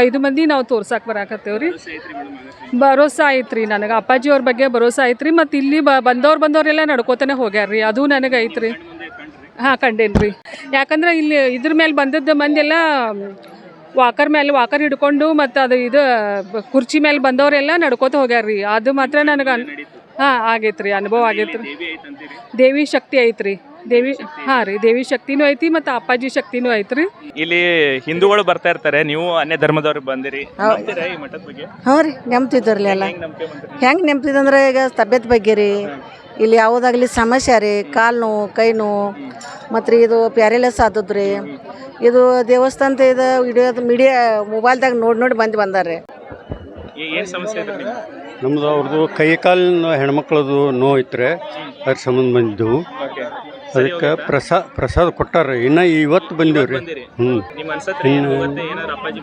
ಐದು ಮಂದಿ ನಾವು ತೋರ್ಸಾಕ್ ಬರಾಕತ್ತೇವ್ರಿ. ಭರೋಸಾ ಐತ್ರಿ ನನಗೆ ಅಪ್ಪಾಜಿಯವ್ರ ಬಗ್ಗೆ ಭರೋಸಾ ಐತ್ರಿ ಮತ್ತು ಇಲ್ಲಿ ಬ ಬಂದವ್ರು ಬಂದವರೆಲ್ಲ ನಡ್ಕೋತಾನೆ ಹೋಗ್ಯಾರ್ರಿ ಅದು ನನಗೆ ಐತ್ರಿ. ಹಾಂ ಕಂಡೇನ್ರಿ. ಯಾಕಂದ್ರೆ ಇಲ್ಲಿ ಇದ್ರ ಮೇಲೆ ಬಂದದ್ದು ಮಂದಿ ಎಲ್ಲ ವಾಕರ್ ಮೇಲೆ ವಾಕರ್ ಹಿಡ್ಕೊಂಡು ಮತ್ತು ಅದು ಇದು ಕುರ್ಚಿ ಮೇಲೆ ಬಂದವರೆಲ್ಲ ನಡ್ಕೋತ ಹೋಗ್ಯಾರ್ರಿ. ಅದು ಮಾತ್ರ ನನಗೆ ಹಾಂ ಆಗೈತ್ರಿ ಅನುಭವ ಆಗೈತ್ರಿ. ದೇವಿ ಶಕ್ತಿ ಐತ್ರಿ. ದೇವಿ ಹಾಂ ರೀ ದೇವಿ ಶಕ್ತಿನೂ ಐತಿ ಮತ್ತು ಅಪ್ಪಾಜಿ ಶಕ್ತಿನೂ ಐತ್ರಿ ಇಲ್ಲಿ ಹಿಂದೂಗಳು ಬರ್ತಾ ಇರ್ತಾರೆ ನೀವು ಅನ್ಯ ಧರ್ಮದವ್ರು ಬಂದಿರಿ. ನಂಬ್ತೀರಾ ಈ ಮಠದ ಬಗ್ಗೆ? ಹ್ಞೂ ರೀ ನೆಮ್ತಿದ್ರಲ್ಲ ಎಲ್ಲ. ಹೆಂಗ್ ನಂಬಿಕೆ ಈಗ ತಬ್ಯತ್ ಬಗ್ಗೆ ರೀ. ಇಲ್ಲಿ ಯಾವುದಾಗಲಿ ಸಮಸ್ಯೆ ರೀ ಕಾಲು ನೋವು ಕೈ ನೋವು ಮತ್ತು ರೀ ಇದು ಪ್ಯಾರಲೆಸ್ ಆದದ್ದು ರೀ. ಇದು ದೇವಸ್ಥಾನದ ಇದು ವಿಡಿಯೋದ ಮೀಡಿಯಾ ಮೊಬೈಲ್ದಾಗ ನೋಡಿ ನೋಡಿ ಬಂದು ಬಂದಾರೆ. ಏ- ಏನ್ ಸಮಸ್ಯೆ ನಿಮ್ಗೆ? ನಮ್ಮದು ಅವ್ರದ್ದು ಕೈ ಕಾಲಿನ ಹೆಣ್ಮಕ್ಳದು ನೋವು ಐತ್ರಿ ಅದ್ರ ಸಂಬಂಧ ಬಂದಿದ್ದೆವು Okay. ಅದಕ್ಕೆ ಪ್ರಸಾದ ಪ್ರಸಾದ ಕೊಟ್ಟಾರ. ಇನ್ನ ಇವತ್ತು ಬಂದೀವ್ರಿ. ಬಂದಿರಿ. ಹ್ಞೂ ಇವತ್ತೇ ಏನಾರ ಅಪ್ಪಾಜಿ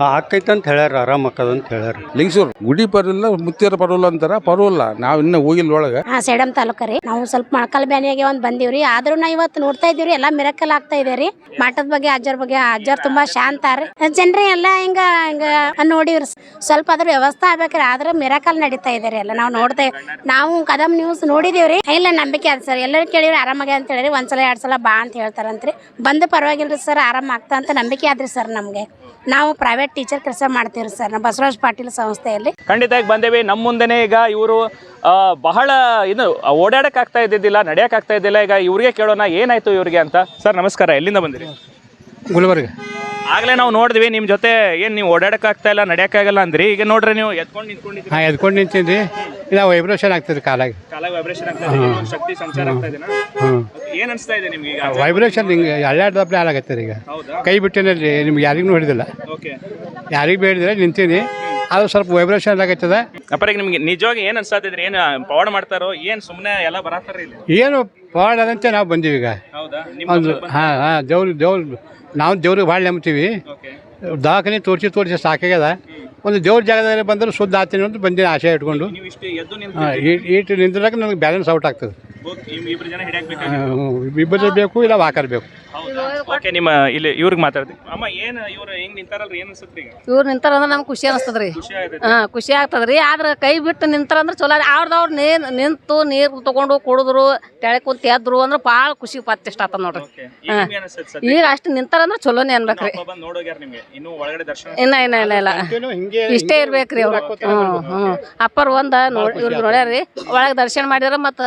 ಆಕೈತೆ ಅಂತ ಹೇಳ್ಯಾರ ಆರಾಮ್ ಆಕದ ಅಂತ ಹೇಳ್ಯಾರ. ಲಿಂಗಸೂರು ಗುಡಿ ಪರಲ್ಲ ಮುತ್ತಿಯರ ಪರವಲ್ಲ ಅಂತಾರ ಪರವಲ್ಲ. ನಾವ್ ಇನ್ನ ಹೋಗಿಲ್ಲ ಒಳಗ. ಹಾ ಸೇಡಂ ತಾಲೂಕ ರೀ. ನಾವು ಸ್ವಲ್ಪ ಮೊಳಕಾಲ್ ಬ್ಯಾನಿಯಾಗೆ ಒಂದ್ ಬಂದೀವ್ರಿ ಆದ್ರೂ ನಾ ಇವತ್ತು ನೋಡ್ತಾ ಇದೀವ್ರಿ ಎಲ್ಲಾ ಮಿರಕಲ್ ಆಗ್ತಾ ಇದೆ ರೀ. ಮಠದ ಬಗ್ಗೆ ಅಜ್ಜರ ಬಗ್ಗೆ ಅಜ್ಜರ್ ತುಂಬಾ ಶಾಂತ ರೀ. ಜನರಿ ಎಲ್ಲಾ ಹಿಂಗ ಹಿಂಗ ನೋಡಿವ್ರಿ. ಸ್ವಲ್ಪ ಅದ್ರ ವ್ಯವಸ್ಥೆ ಆಗ್ಬೇಕ್ರಿ ಆದ್ರ ಮಿರಕಲ್ ನಡೀತಾ ಇದೆ ರೀ ಎಲ್ಲ ನಾವು ನೋಡ್ತಾ ನಾವು ಕದಂ ನ್ಯೂಸ್ ನೋಡಿದೀವ್ರಿ ಇಲ್ಲ ನಂಬಿಕೆ ಅದ ಸರ್. ಎಲ್ಲರೂ ಕೇಳಿವ್ರಿ ಆರಾಮಾಗಿ ಅಂತ ಹೇಳಿರಿ. ಒಂದ್ಸಲ ಎರಡ್ ಸಲ ಬಾ ಅಂತ ಹೇಳ್ತಾರಂತ್ರಿ. ಬಂದು ಪರವಾಗಿಲ್ರಿ ಸರ್ ಆರಾಮ ಆಗ್ತಾ ಅಂತ ನಂಬಿಕೆ ಆದ್ರಿ ಸರ್ ನಮ್ಗೆ. ನಾವು ಪ್ರೈವೇಟ್ ಪ್ರೈವೇಟ್ ಟೀಚರ್ ಕೆಲಸ ಮಾಡ್ತೀವಿ ಸರ್ ನಮ್ಮ ಬಸವರಾಜ್ ಪಾಟೀಲ್ ಸಂಸ್ಥೆಯಲ್ಲಿ. ಖಂಡಿತ ಬಂದೇವಿ. ನಮ್ಮ ಮುಂದೆನೆ ಈಗ ಇವರು ಬಹಳ ಇದು ಓಡಾಡಕ್ ಆಗ್ತಾ ಇದ್ದಿದ್ದಿಲ್ಲ ನಡೆಯಕ್ ಆಗ್ತಾ ಇದ್ದಿಲ್ಲ. ಈಗ ಇವ್ರಿಗೆ ಕೇಳೋಣ ಏನಾಯ್ತು ಇವ್ರಿಗೆ ಅಂತ. ಸರ್ ನಮಸ್ಕಾರ. ಎಲ್ಲಿಂದ ಬಂದಿರಿ? ಗುಲ್ಬರ್ಗ. ಆಗ್ಲೇ ನಾವು ನೋಡಿದ್ವಿ ನಿಮ್ಮ ಜೊತೆ ಏನು ನೀವು ಓಡಾಡಕ್ ಆಗ್ತಾ ಇಲ್ಲ ನಡೆಯಕ್ ಆಗಲ್ಲ ಅಂದ್ರಿ. ಈಗ ನೋಡ್ರಿ ನೀವು ಎತ್ಕೊಂಡು ನಿಂತ್ಕೊಂಡಿದ್ದೀರಿ. ಹಾಂ ಎದ್ಕೊಂಡು ನಿಂತೀನಿ ಇಲ್ಲ ವೈಬ್ರೇಷನ್ ಆಗ್ತದೆ ಕಾಲಾಗಿ. ಕಾಲ ವೈಬ್ರೇಷನ್ ಆಗ್ತಾ ಇದೆ. ಏನೋ ಶಕ್ತಿ ಸಂಚಾರ ಆಗ್ತಾ ಇದೆನಾ? ಹ್ಞೂ ಏನು ಅನ್ಸ್ತಾ ಇದೆ ನಿಮ್ಗೆ ಈಗ ವೈಬ್ರೇಷನ್ ಹಿಂಗೆ ಅಲ್ಲಾಡ್ದಪ್ಲೆ ಹಾಳಾಗತ್ತೆ ಈಗ. ಹೌದಾ? ಕೈ ಬಿಟ್ಟಿನಲ್ಲಿ ನಿಮ್ಗೆ ಯಾರಿಗೂ ಹಿಡಿದಿಲ್ಲ ಓಕೆ. ಯಾರಿಗೆ ಬೇಡಿದ್ರೆ ನಿಂತೀನಿ. ಅದು ಸ್ವಲ್ಪ ವೈಬ್ರೇಷನ್ ಆಗತ್ತದ ಅಪ್ಪರಿಗೆ ನಿಮ್ಗೆ ನಿಜವಾಗಿ ಏನ್ ಅನ್ಸಾತಿದ್ರಿ ಏನು ಪವಾಡ ಮಾಡ್ತಾರೋ? ಏನು ಸುಮ್ಮನೆ ಎಲ್ಲ ಬರತ್ತಾರ ಇಲ್ಲಿ? ಏನು ಪಾಡದಂತೆ ನಾವು ಬಂದೀವಿ ಈಗ. ಹೌದಾ? ಒಂದು ಹಾಂ ಹಾಂ ದೇವ್ರು ದೇವ್ರು ನಾವು ದೇವ್ರಿಗೆ ಭಾಳ ನಂಬ್ತೀವಿ. ದವಾಖಾನೆ ತೋರಿಸಿ ತೋರಿಸಿ ಸಾಕಾಗ್ಯದ. ಒಂದು ದೇವ್ರ ಜಾಗದಲ್ಲಿ ಬಂದ್ರೆ ಶುದ್ಧ ಆಗ್ತೀನಿ ಅಂತ ಬಂದಿನಿ ಆಶೆ ಇಟ್ಕೊಂಡು. ಈಟು ನಿಂದ್ರಾಗ ನನಗೆ ಬ್ಯಾಲೆನ್ಸ್ ಔಟ್ ಆಗ್ತದೆ. ಇಬ್ರು ಜನ ಇಬ್ಬರು ಬೇಕು ಇಲ್ಲ ವಾಕರ್ ಬೇಕು. ಓಕೆ ನಿಮ್ಮ ಇಲ್ಲಿ ಇವ್ರಿಗೆ ಮಾತಾಡ್ತೀನಿ. ಅಮ್ಮ ಏನ್ ಇವ್ರು ಹೆಂಗ್ ನಿಂತಾರಲ್ರಿ? ಏನ್ ಅನ್ಸತ್ರಿ ಈಗ? ಇವ್ರು ನಿಂತಾರಂದ್ರೆ ನಮ್ಗೆ ಖುಷಿ ಅನಿಸ್ತದ್ರಿ. ಹಾಂ ಖುಷಿ ಆಗ್ತದ್ರಿ. ಆದ್ರೆ ಕೈ ಬಿಟ್ಟು ನಿಂತಾರಂದ್ರೆ ಚಲೋ ಅವ್ರದವ್ರು ನೀ ನಿಂತು ನೀರು ತಗೊಂಡು ಕುಡಿದ್ರು ತೆಳೆ ಕುಂತ ಎದ್ರು ಅಂದ್ರೆ ಭಾಳ ಖುಷಿ ಪ್ರತಿಷ್ಠ ಆತದ ನೋಡ್ರಿ. ಹಾಂ. ಈಗ ಅಷ್ಟು ಅಷ್ಟು ನಿಂತಾರಂದ್ರೆ ಚಲೋನೇ ಅನ್ಬೇಕ್ರಿ. ಇನ್ನ ಇನ್ನ ಇಲ್ಲ ಇಲ್ಲ ಇಲ್ಲ. ಇಲ್ಲ ಹಿಂಗೆ ಇಷ್ಟೇ ಇರ್ಬೇಕ್ರಿ ಅವ್ರ. ಹ್ಞೂ ಹ್ಞೂ ಅಪ್ಪರ್ ಒಂದ ನೋಡಿ ಇವ್ರು ನೋಡ್ಯಾರ್ರಿ. ಒಳಗೆ ದರ್ಶನ ಮಾಡಿದ್ರೆ ಮತ್ತು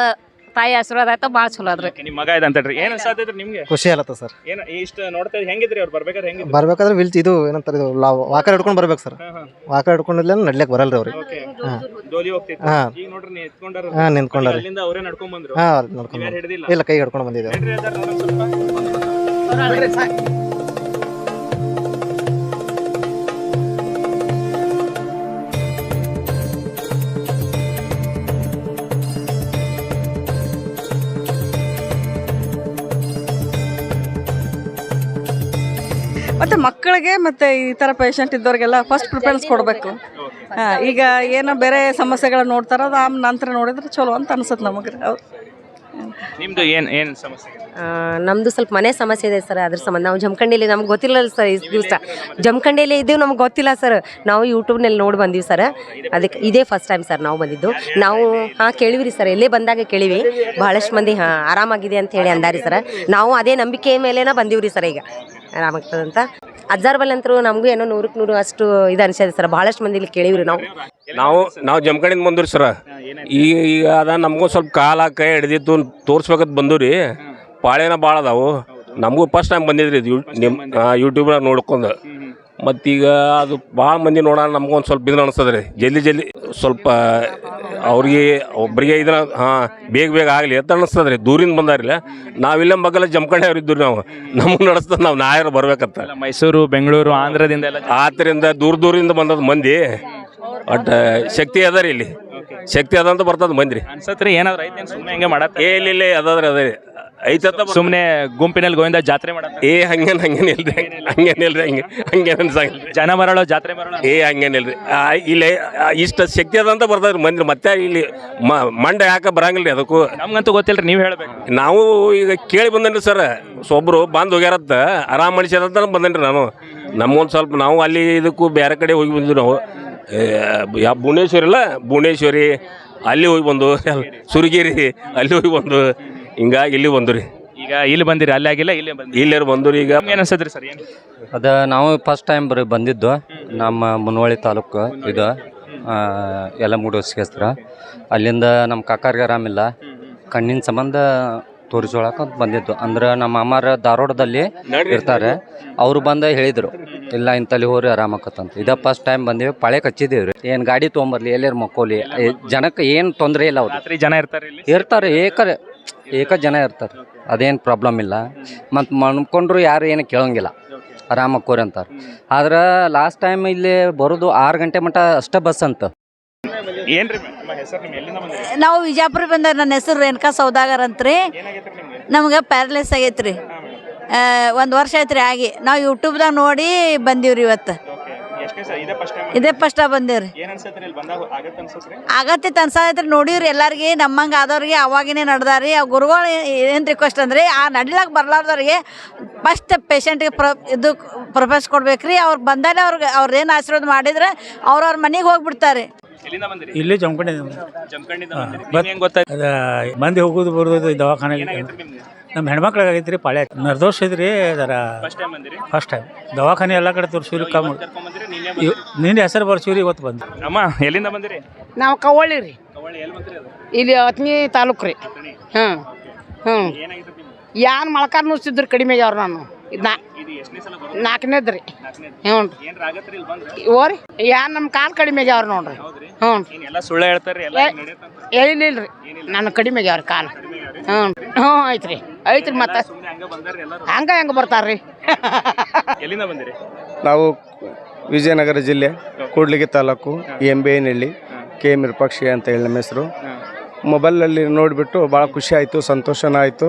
ತಾಯಿ ಆಶೀರ್ವಾದ ಆಯ್ತು ಭಾಳ ಚಲೋ ಅದ್ರಿ ನಿಮ್ ಮಗ ಇದೆ ಅಂತೇಳ್ರಿ ಏನ್ ಅನ್ಸಾತೈತ್ರಿ ನಿಮ್ಗೆ? ಖುಷಿ ಆಲತ್ತ ಸರ್. ಏನು ಇಷ್ಟ ನೋಡ್ತಾ ಇದ್ ಹೆಂಗಿದ್ರಿ ಅವ್ರು ಬರ್ಬೇಕಾದ್ರೆ ಹೆಂಗೆ ಬರ್ಬೇಕಾದ್ರೆ ವಿಲ್ ಇದು ಏನಂತಾರೆ ಇದು ಲಾ ವಾಕರ್ ಹಿಡ್ಕೊಂಡು ಬರ್ಬೇಕು ಸರ್. ವಾಕರ್ ಹಿಡ್ಕೊಂಡಿಲ್ಲ ನಡ್ಲಿಕ್ಕೆ ಬರಲ್ರಿ ಅವ್ರಿಗೆ ಓಕೆ. ಹಾಂ. ಡೋಲಿ ಹೋಗ್ತಿತ್ತು. ಹಾ. ಈಗ ನೋಡ್ರಿ ನೀವು ಎತ್ಕೊಂಡಾರ ಹಾಂ ನಿಂತ್ಕೊಂಡಾರಿ. ಅಲ್ಲಿಂದ ಅವರೇ ನಡ್ಕೊಂಡ್ ಬಂದ್ರು. ಹಾಂ ನೋಡ್ಕೊಂಡು ಇಲ್ಲ ಕೈ ಹಿಡ್ಕೊಂಡು ಬಂದಿದ್ದೇವೆ ಮಕ್ಕಳಿಗೆ ಮತ್ತೆ ಈ ಥರ ಪೇಷಂಟ್ ಇದ್ದವ್ರಿಗೆಲ್ಲ ಫಸ್ಟ್ ಪ್ರಿಫರೆನ್ಸ್ ಕೊಡಬೇಕು. ಹಾಂ ಈಗ ಏನೋ ಬೇರೆ ಸಮಸ್ಯೆಗಳನ್ನ ನೋಡ್ತಾರ ಅದು ಆಮ್ ನಂತರ ನೋಡಿದ್ರೆ ಚಲೋ ಅಂತ ಅನ್ಸುತ್ತೆ ನಮಗೆ. ಹೌದು. ನಿಮ್ದು ಏನು ಏನ್ ಸಮಸ್ಯೆ? ಇದೆ? ನಮ್ಮದು ಸ್ವಲ್ಪ ಮನೆ ಸಮಸ್ಯೆ ಇದೆ ಸರ್ ಅದ್ರ ಸಂಬಂಧ. ನಾವು ಜಮಖಂಡಿಯಲ್ಲಿ ನಮ್ಗೆ ಗೊತ್ತಿಲ್ಲ ಸರ್ ಇಷ್ಟು ದಿವಸ. ಜಮಖಂಡಿಯಲ್ಲಿ ಇದ್ದೀವಿ ನಮ್ಗೆ ಗೊತ್ತಿಲ್ಲ ಸರ್. ನಾವು ಯೂಟ್ಯೂಬ್ನಲ್ಲಿ ನೋಡಿ ಬಂದೀವಿ ಸರ್. ಅದಕ್ಕೆ ಇದೇ ಫಸ್ಟ್ ಟೈಮ್ ಸರ್ ನಾವು ಬಂದಿದ್ದು. ನಾವು ಹಾಂ ಕೇಳಿವ್ರಿ ಸರ್. ಎಲ್ಲೇ ಬಂದಾಗ ಕೇಳಿವಿ. ಭಾಳಷ್ಟು ಮಂದಿ ಹಾಂ ಆರಾಮಾಗಿದೆ ಅಂತ ಹೇಳಿ ಅಂದಾರಿ ಸರ್. ನಾವು ಅದೇ ನಂಬಿಕೆ ಮೇಲೇನ ರೀ ಸರ್ ಈಗ. ಆರಾಮಾಗ್ತದಂತ? ಅಜ್ಜಾರ್ ಅಂತರೂ ನಮಗೂ ಏನೋ ನೂರಕ್ಕೆ ನೂರು ಅಷ್ಟು ಇದು ಅನ್ಸದ ಸರ್. ಭಾಳಷ್ಟು ಇಲ್ಲಿ ಕೇಳಿವ್ರಿ ನಾವು. ನಾವು ನಾವು ಜಮಖಂಡಿಂದ ಬಂದ್ರಿ ಸರ. ಈಗ ಈಗ ಅದ ನಮಗೂ ಸ್ವಲ್ಪ ಕಾಲ ಕೈ ಹಿಡ್ದಿತ್ತು ತೋರ್ಸ್ಬೇಕಂತ ಬಂದೂರಿ. ಪಾಳೇನ ಪಾಳೆನ ಭಾಳ ಅದಾವು. ನಮಗೂ ಫಸ್ಟ್ ಟೈಮ್ ಬಂದಿದ್ರಿ ಇದು ನಿಮ್ಮ ಯೂಟ್ಯೂಬ್ನಾಗ ನೋಡ್ಕೊಂಡು. ಮತ್ತೀಗ ಅದು ಭಾಳ ಮಂದಿ ನೋಡೋಣ ನಮ್ಗೊಂದು ಸ್ವಲ್ಪ ಇದನ್ನ ಅನಿಸ್ತದೆ ರೀ ಜಲ್ದಿ ಜಲ್ದಿ ಸ್ವಲ್ಪ ಅವ್ರಿಗೆ ಒಬ್ಬರಿಗೆ ಇದನ್ನ ಹಾಂ ಬೇಗ ಬೇಗ ಆಗಲಿ ಅಂತ ಅನಿಸ್ತದೆ ರೀ ದೂರಿಂದ ಬಂದಾರಿಲ್ಲ. ನಾವಿಲ್ಲ ಮಗಲ್ಲ ಜಮಖಂಡಿ ಅವ್ರು ಇದ್ದು ನಾವು. ನಮಗೆ ನಡೆಸ್ತದೆ ನಾವು ನಾಯರು ಬರ್ಬೇಕಂತ. ಮೈಸೂರು ಬೆಂಗಳೂರು ಆಂಧ್ರದಿಂದ ಎಲ್ಲ ಆತರಿಂದ ದೂರ ದೂರಿಂದ ಬಂದದ ಮಂದಿ. ಬಟ್ ಶಕ್ತಿ ಅದ ರೀ ಇಲ್ಲಿ. ಶಕ್ತಿ ಅದ ಅಂತ ಬರ್ತದ ಮಂದಿ ರೀ. ಅನ್ಸತ್ರಿ ಏನಾದ್ರು ಐತೆ ಸುಮ್ಮನೆ ಹೆಂಗೆ ಮಾಡತ್ತೆ? ಏ ಇಲ್ಲಿ ಇಲ್ಲ ಅದಾದ್ರಿ ಅದ ರೀ ಐತತ್ತ ಸುಮ್ಮನೆ ಗುಂಪಿನಲ್ಲಿ ಗೋವಿಂದ ಜಾತ್ರೆ ಮಾಡ ಏ ಹಂಗೇನು ಹಂಗೇನು ಇಲ್ರಿ. ಹಂಗೇನು ಇಲ್ರಿ ಹಂಗೆ ಹಂಗೇನು ಅನ್ಸಂಗಿಲ್ರಿ ಜನ ಮರಳೋ ಜಾತ್ರೆ ಮರಳೋ ಏ ಹಂಗೇನು ಇಲ್ರಿ. ಆ, ಇಲ್ಲಿ ಇಷ್ಟು ಶಕ್ತಿ ಅದ ಅಂತ ಬರ್ತದ್ರಿ ಮಂದಿ ಮತ್ತೆ ಇಲ್ಲಿ ಮ- ಮಂಡ ಯಾಕೆ ಬರಂಗಿಲ್ರಿ ಅದಕ್ಕೂ. ನಮ್ಗಂತೂ ಗೊತ್ತಿಲ್ರಿ ನೀವು ಹೇಳ್ಬೇಕು. ನಾವು ಈಗ ಕೇಳಿ ಬಂದೇನ್ರಿ ಸರ್ ಒಬ್ರು ಬಂದು ಹೋಗ್ಯಾರತ್ತ ಆರಾಮ್ ಮನುಷ್ಯರಂತ ಬಂದೇನ್ರಿ ನಾನು. ನಮ್ಗೊಂದು ಸ್ವಲ್ಪ ನಾವು ಅಲ್ಲಿ ಇದಕ್ಕೂ ಬೇರೆ ಕಡೆ ಹೋಗಿ ಬಂದ್ವಿ ನಾವು. ಏ, ಯಾ ಭುವನೇಶ್ವರಿ ಇಲ್ಲ? ಭುವನೇಶ್ವರಿ ಅಲ್ಲಿ ಹೋಗಿ ಬಂದು ಸುರಗಿರಿ ಅಲ್ಲಿ ಹೋಗಿ ಬಂದು ಹಿಂಗಾಗಿ ಇಲ್ಲಿ ಬಂದು ರೀ ಈಗ ಇಲ್ಲಿ ಬಂದಿರಿ ಅಲ್ಲಿ ಆಗಿಲ್ಲ ಇಲ್ಲಿ ಬಂದಿರಿ. ಇಲ್ಲೇರು ಬಂದು ಈಗ. ಏನ್ ಅನ್ಸತ್ರಿ ಸರ್ ಏನು? ಅದ ನಾವು ಫಸ್ಟ್ ಟೈಮ್ ಬರೀ ಬಂದಿದ್ದು ನಮ್ಮ ಮುನವಳ್ಳಿ ತಾಲೂಕು ಇದು ಯಲಮುಡು ಹೆಸ್ರ ಅಲ್ಲಿಂದ ನಮ್ಮ ಕಾಕಾರ್ಗೆ ಆರಾಮಿಲ್ಲ. ಕಣ್ಣಿನ ಸಂಬಂಧ ತೋರಿಸೋಳಕ್ಕ ಬಂದಿದ್ದು. ಅಂದ್ರೆ ನಮ್ಮ ಅಮ್ಮಾರ ಧಾರವಾಡದಲ್ಲಿ ಇರ್ತಾರೆ. ಅವರು ಬಂದ ಹೇಳಿದರು ಇಲ್ಲ ಇಂತಲ್ಲಿ ಹೋರಿ ಆರಾಮಾಕತ್ತಂತ. ಇದ ಫಸ್ಟ್ ಟೈಮ್ ಬಂದೀವಿ ಪಳೆ ಕಚ್ಚಿದ್ದೀವಿ ರೀ. ಏನು ಗಾಡಿ ತೊಗೊಂಬರ್ಲಿ ಎಲ್ಲೇರು ಮಕ್ಕೋಲಿ ಜನಕ್ಕೆ ಏನು ತೊಂದರೆ ಇಲ್ಲ ಅವ್ರು ರಾತ್ರಿ ಜನ ಇರ್ತಾರೆ ಇಲ್ಲಿ? ಇರ್ತಾರೆ ಏಕ ಏಕ ಜನ ಇರ್ತಾರೆ. ಅದೇನು ಪ್ರಾಬ್ಲಮ್ ಇಲ್ಲ. ಮತ್ತು ಮನ್ಕೊಂಡ್ರು ಯಾರು ಏನು ಕೇಳೋಂಗಿಲ್ಲ. ಆರಾಮಾಗಿ ಕೋರಿ ಅಂತಾರೆ. ಆದ್ರೆ ಲಾಸ್ಟ್ ಟೈಮ್ ಇಲ್ಲಿ ಬರೋದು ಆರು ಗಂಟೆ ಮಟ್ಟ ಅಷ್ಟೇ ಬಸ್ ಅಂತ. ಏನ್ರಿ ನಿಮ್ಮ ಹೆಸರು ನಿಮ್ಮ ಎಲ್ಲಿಂದ ಬಂದಿರಿ? ನಾವು ವಿಜಾಪುರ ಬಂದ ನನ್ನ ಹೆಸರು ರೇಣುಕಾ ಸೌದಾಗರ್ ಅಂತ್ರಿ. ನಮ್ಗೆ? ಪ್ಯಾರಲೈಸ್ ಆಗೈತ್ರಿ. ಒಂದು ವರ್ಷ ಐತ್ರಿ ಆಗಿ. ನಾವು ಯೂಟ್ಯೂಬ್ದಾಗ ನೋಡಿ ಬಂದೀವ್ರಿ ಇವತ್ತು. ಇದೇ ಫಸ್ಟ್ ಬಂದೇವ್ರಿ. ಏನ್ ಅನ್ಸತ್ರಿ ಇಲ್ಲಿ ಬಂದಾಗ ಆಗತ್ತೆ ಅನ್ಸತ್ರಿ ನೋಡಿವ್ರಿ ಎಲ್ಲರಿಗೆ ನಮ್ಮಂಗ ಆದವ್ರಿಗೆ ಅವಾಗಿನೇ ನಡ್ದಾರಿ. ಆ ಗುರುಗಳು ಏನು ರಿಕ್ವೆಸ್ಟ್ ಅಂದ್ರೆ ಆ ನಡ್ಲಕ್ಕೆ ಬರ್ಲಾರ್ದವ್ರಿಗೆ ಫಸ್ಟ್ ಪೇಷಂಟ್ಗೆ ಪ್ರ ಇದು ಪ್ರೊಫೆಸ್ ಕೊಡ್ಬೇಕ್ರಿ. ಅವ್ರು ಬಂದಾಗ ಅವ್ರಿಗೆ ಅವ್ರು ಏನು ಆಶೀರ್ವಾದ ಮಾಡಿದ್ರೆ ಅವ್ರವ್ರ ಮನೆಗೆ ಹೋಗ್ಬಿಡ್ತಾರೆ. ಇಲ್ಲಿ ಹೆಂಗ್ ಮಂದಿ ಹೋಗೋದು ಬರೋದು ದವಾಖಾನೆಗೆ. ನಿಮ್ಗೆ? ನಮ್ಮ ಹೆಣ್ಮಕ್ಳಿಗೆ ಆಗೈತ್ರಿ ಪಾಳ್ಯ ನಿರ್ದೋಷ ಇದ್ರಿ ಅದರ ಫಸ್ಟ್ ಟೈಮ್ ಬಂದಿರಿ? ಫಸ್ಟ್ ಟೈಮ್ ದವಾಖಾನೆ ಎಲ್ಲ ಕಡೆ ತೋರಿಸಿವ್ರಿ ಕಮ್ಮಿ. ನಿನ್ನೆ ಹೆಸರು ಬರ್ಸಿವ್ರಿ ಇವತ್ತು ಬಂದು ಅಮ್ಮ ಎಲ್ಲಿಂದ ಬಂದಿರಿ? ನಾವು ಕವಳ್ಳಿ ರೀ. ಇಲ್ಲಿ ಅತ್ನಿ ತಾಲೂಕು ರೀ. ಹ್ಞೂ ಹ್ಞೂ ಯಾನ್ ಮಳ್ಕಾರ್ ನುಸ್ತಿದ್ರು ಕಡಿಮೆ ಆಗ್ಯಾವ್ರ ನಾನು. ನಾಲ್ಕನೇದ್ರಿ ನಾ ಇದು ಎಷ್ಟನೇ ಸಲ ನಾಲ್ಕನೇದು ರೀ. ಹ್ಞೂ ರೀ. ಯಾರು ಇಲ್ಲಿ ಬಂದ್ರೆ? ಓರಿ ಯಾನ್ ನಮ್ಮ ಕಾಲು ಕಡಿಮೆ ಆಗ್ಯಾವ್ರ ನೋಡ್ರಿ. ಹ್ಞೂ ಸುಳ್ಳು ಹೇಳ್ತಾರೆ ಏನಿಲ್ಲ. ರೀ ನನ್ನ ಕಡಿಮೆ ಆಗ್ಯಾವ್ರಿ ಕಾಲು. ಹ್ಞೂ ಹ್ಞೂ ಐತ್ರಿ ಐತ್ರಿ ಮತ್ತೆ. ಹಂಗ ಹಂಗ ಹೆಂಗ ಬರ್ತಾರ್ರಿ? ಎಲ್ಲಿಂದ ಬಂದಿರಿ? ನಾವು ವಿಜಯನಗರ ಜಿಲ್ಲೆ ಕೂಡ್ಲಿಗಿ ತಾಲೂಕು ಎಂಬೇನಹಳ್ಳಿ ಕೆ ಎಂ ವಿರೂಪಾಕ್ಷಿ ಅಂತ ಹೇಳಿ ನಮ್ಮ ಹೆಸರು. ಮೊಬೈಲಲ್ಲಿ ನೋಡಿಬಿಟ್ಟು ಭಾಳ ಖುಷಿ ಆಯಿತು ಸಂತೋಷನ ಆಯಿತು.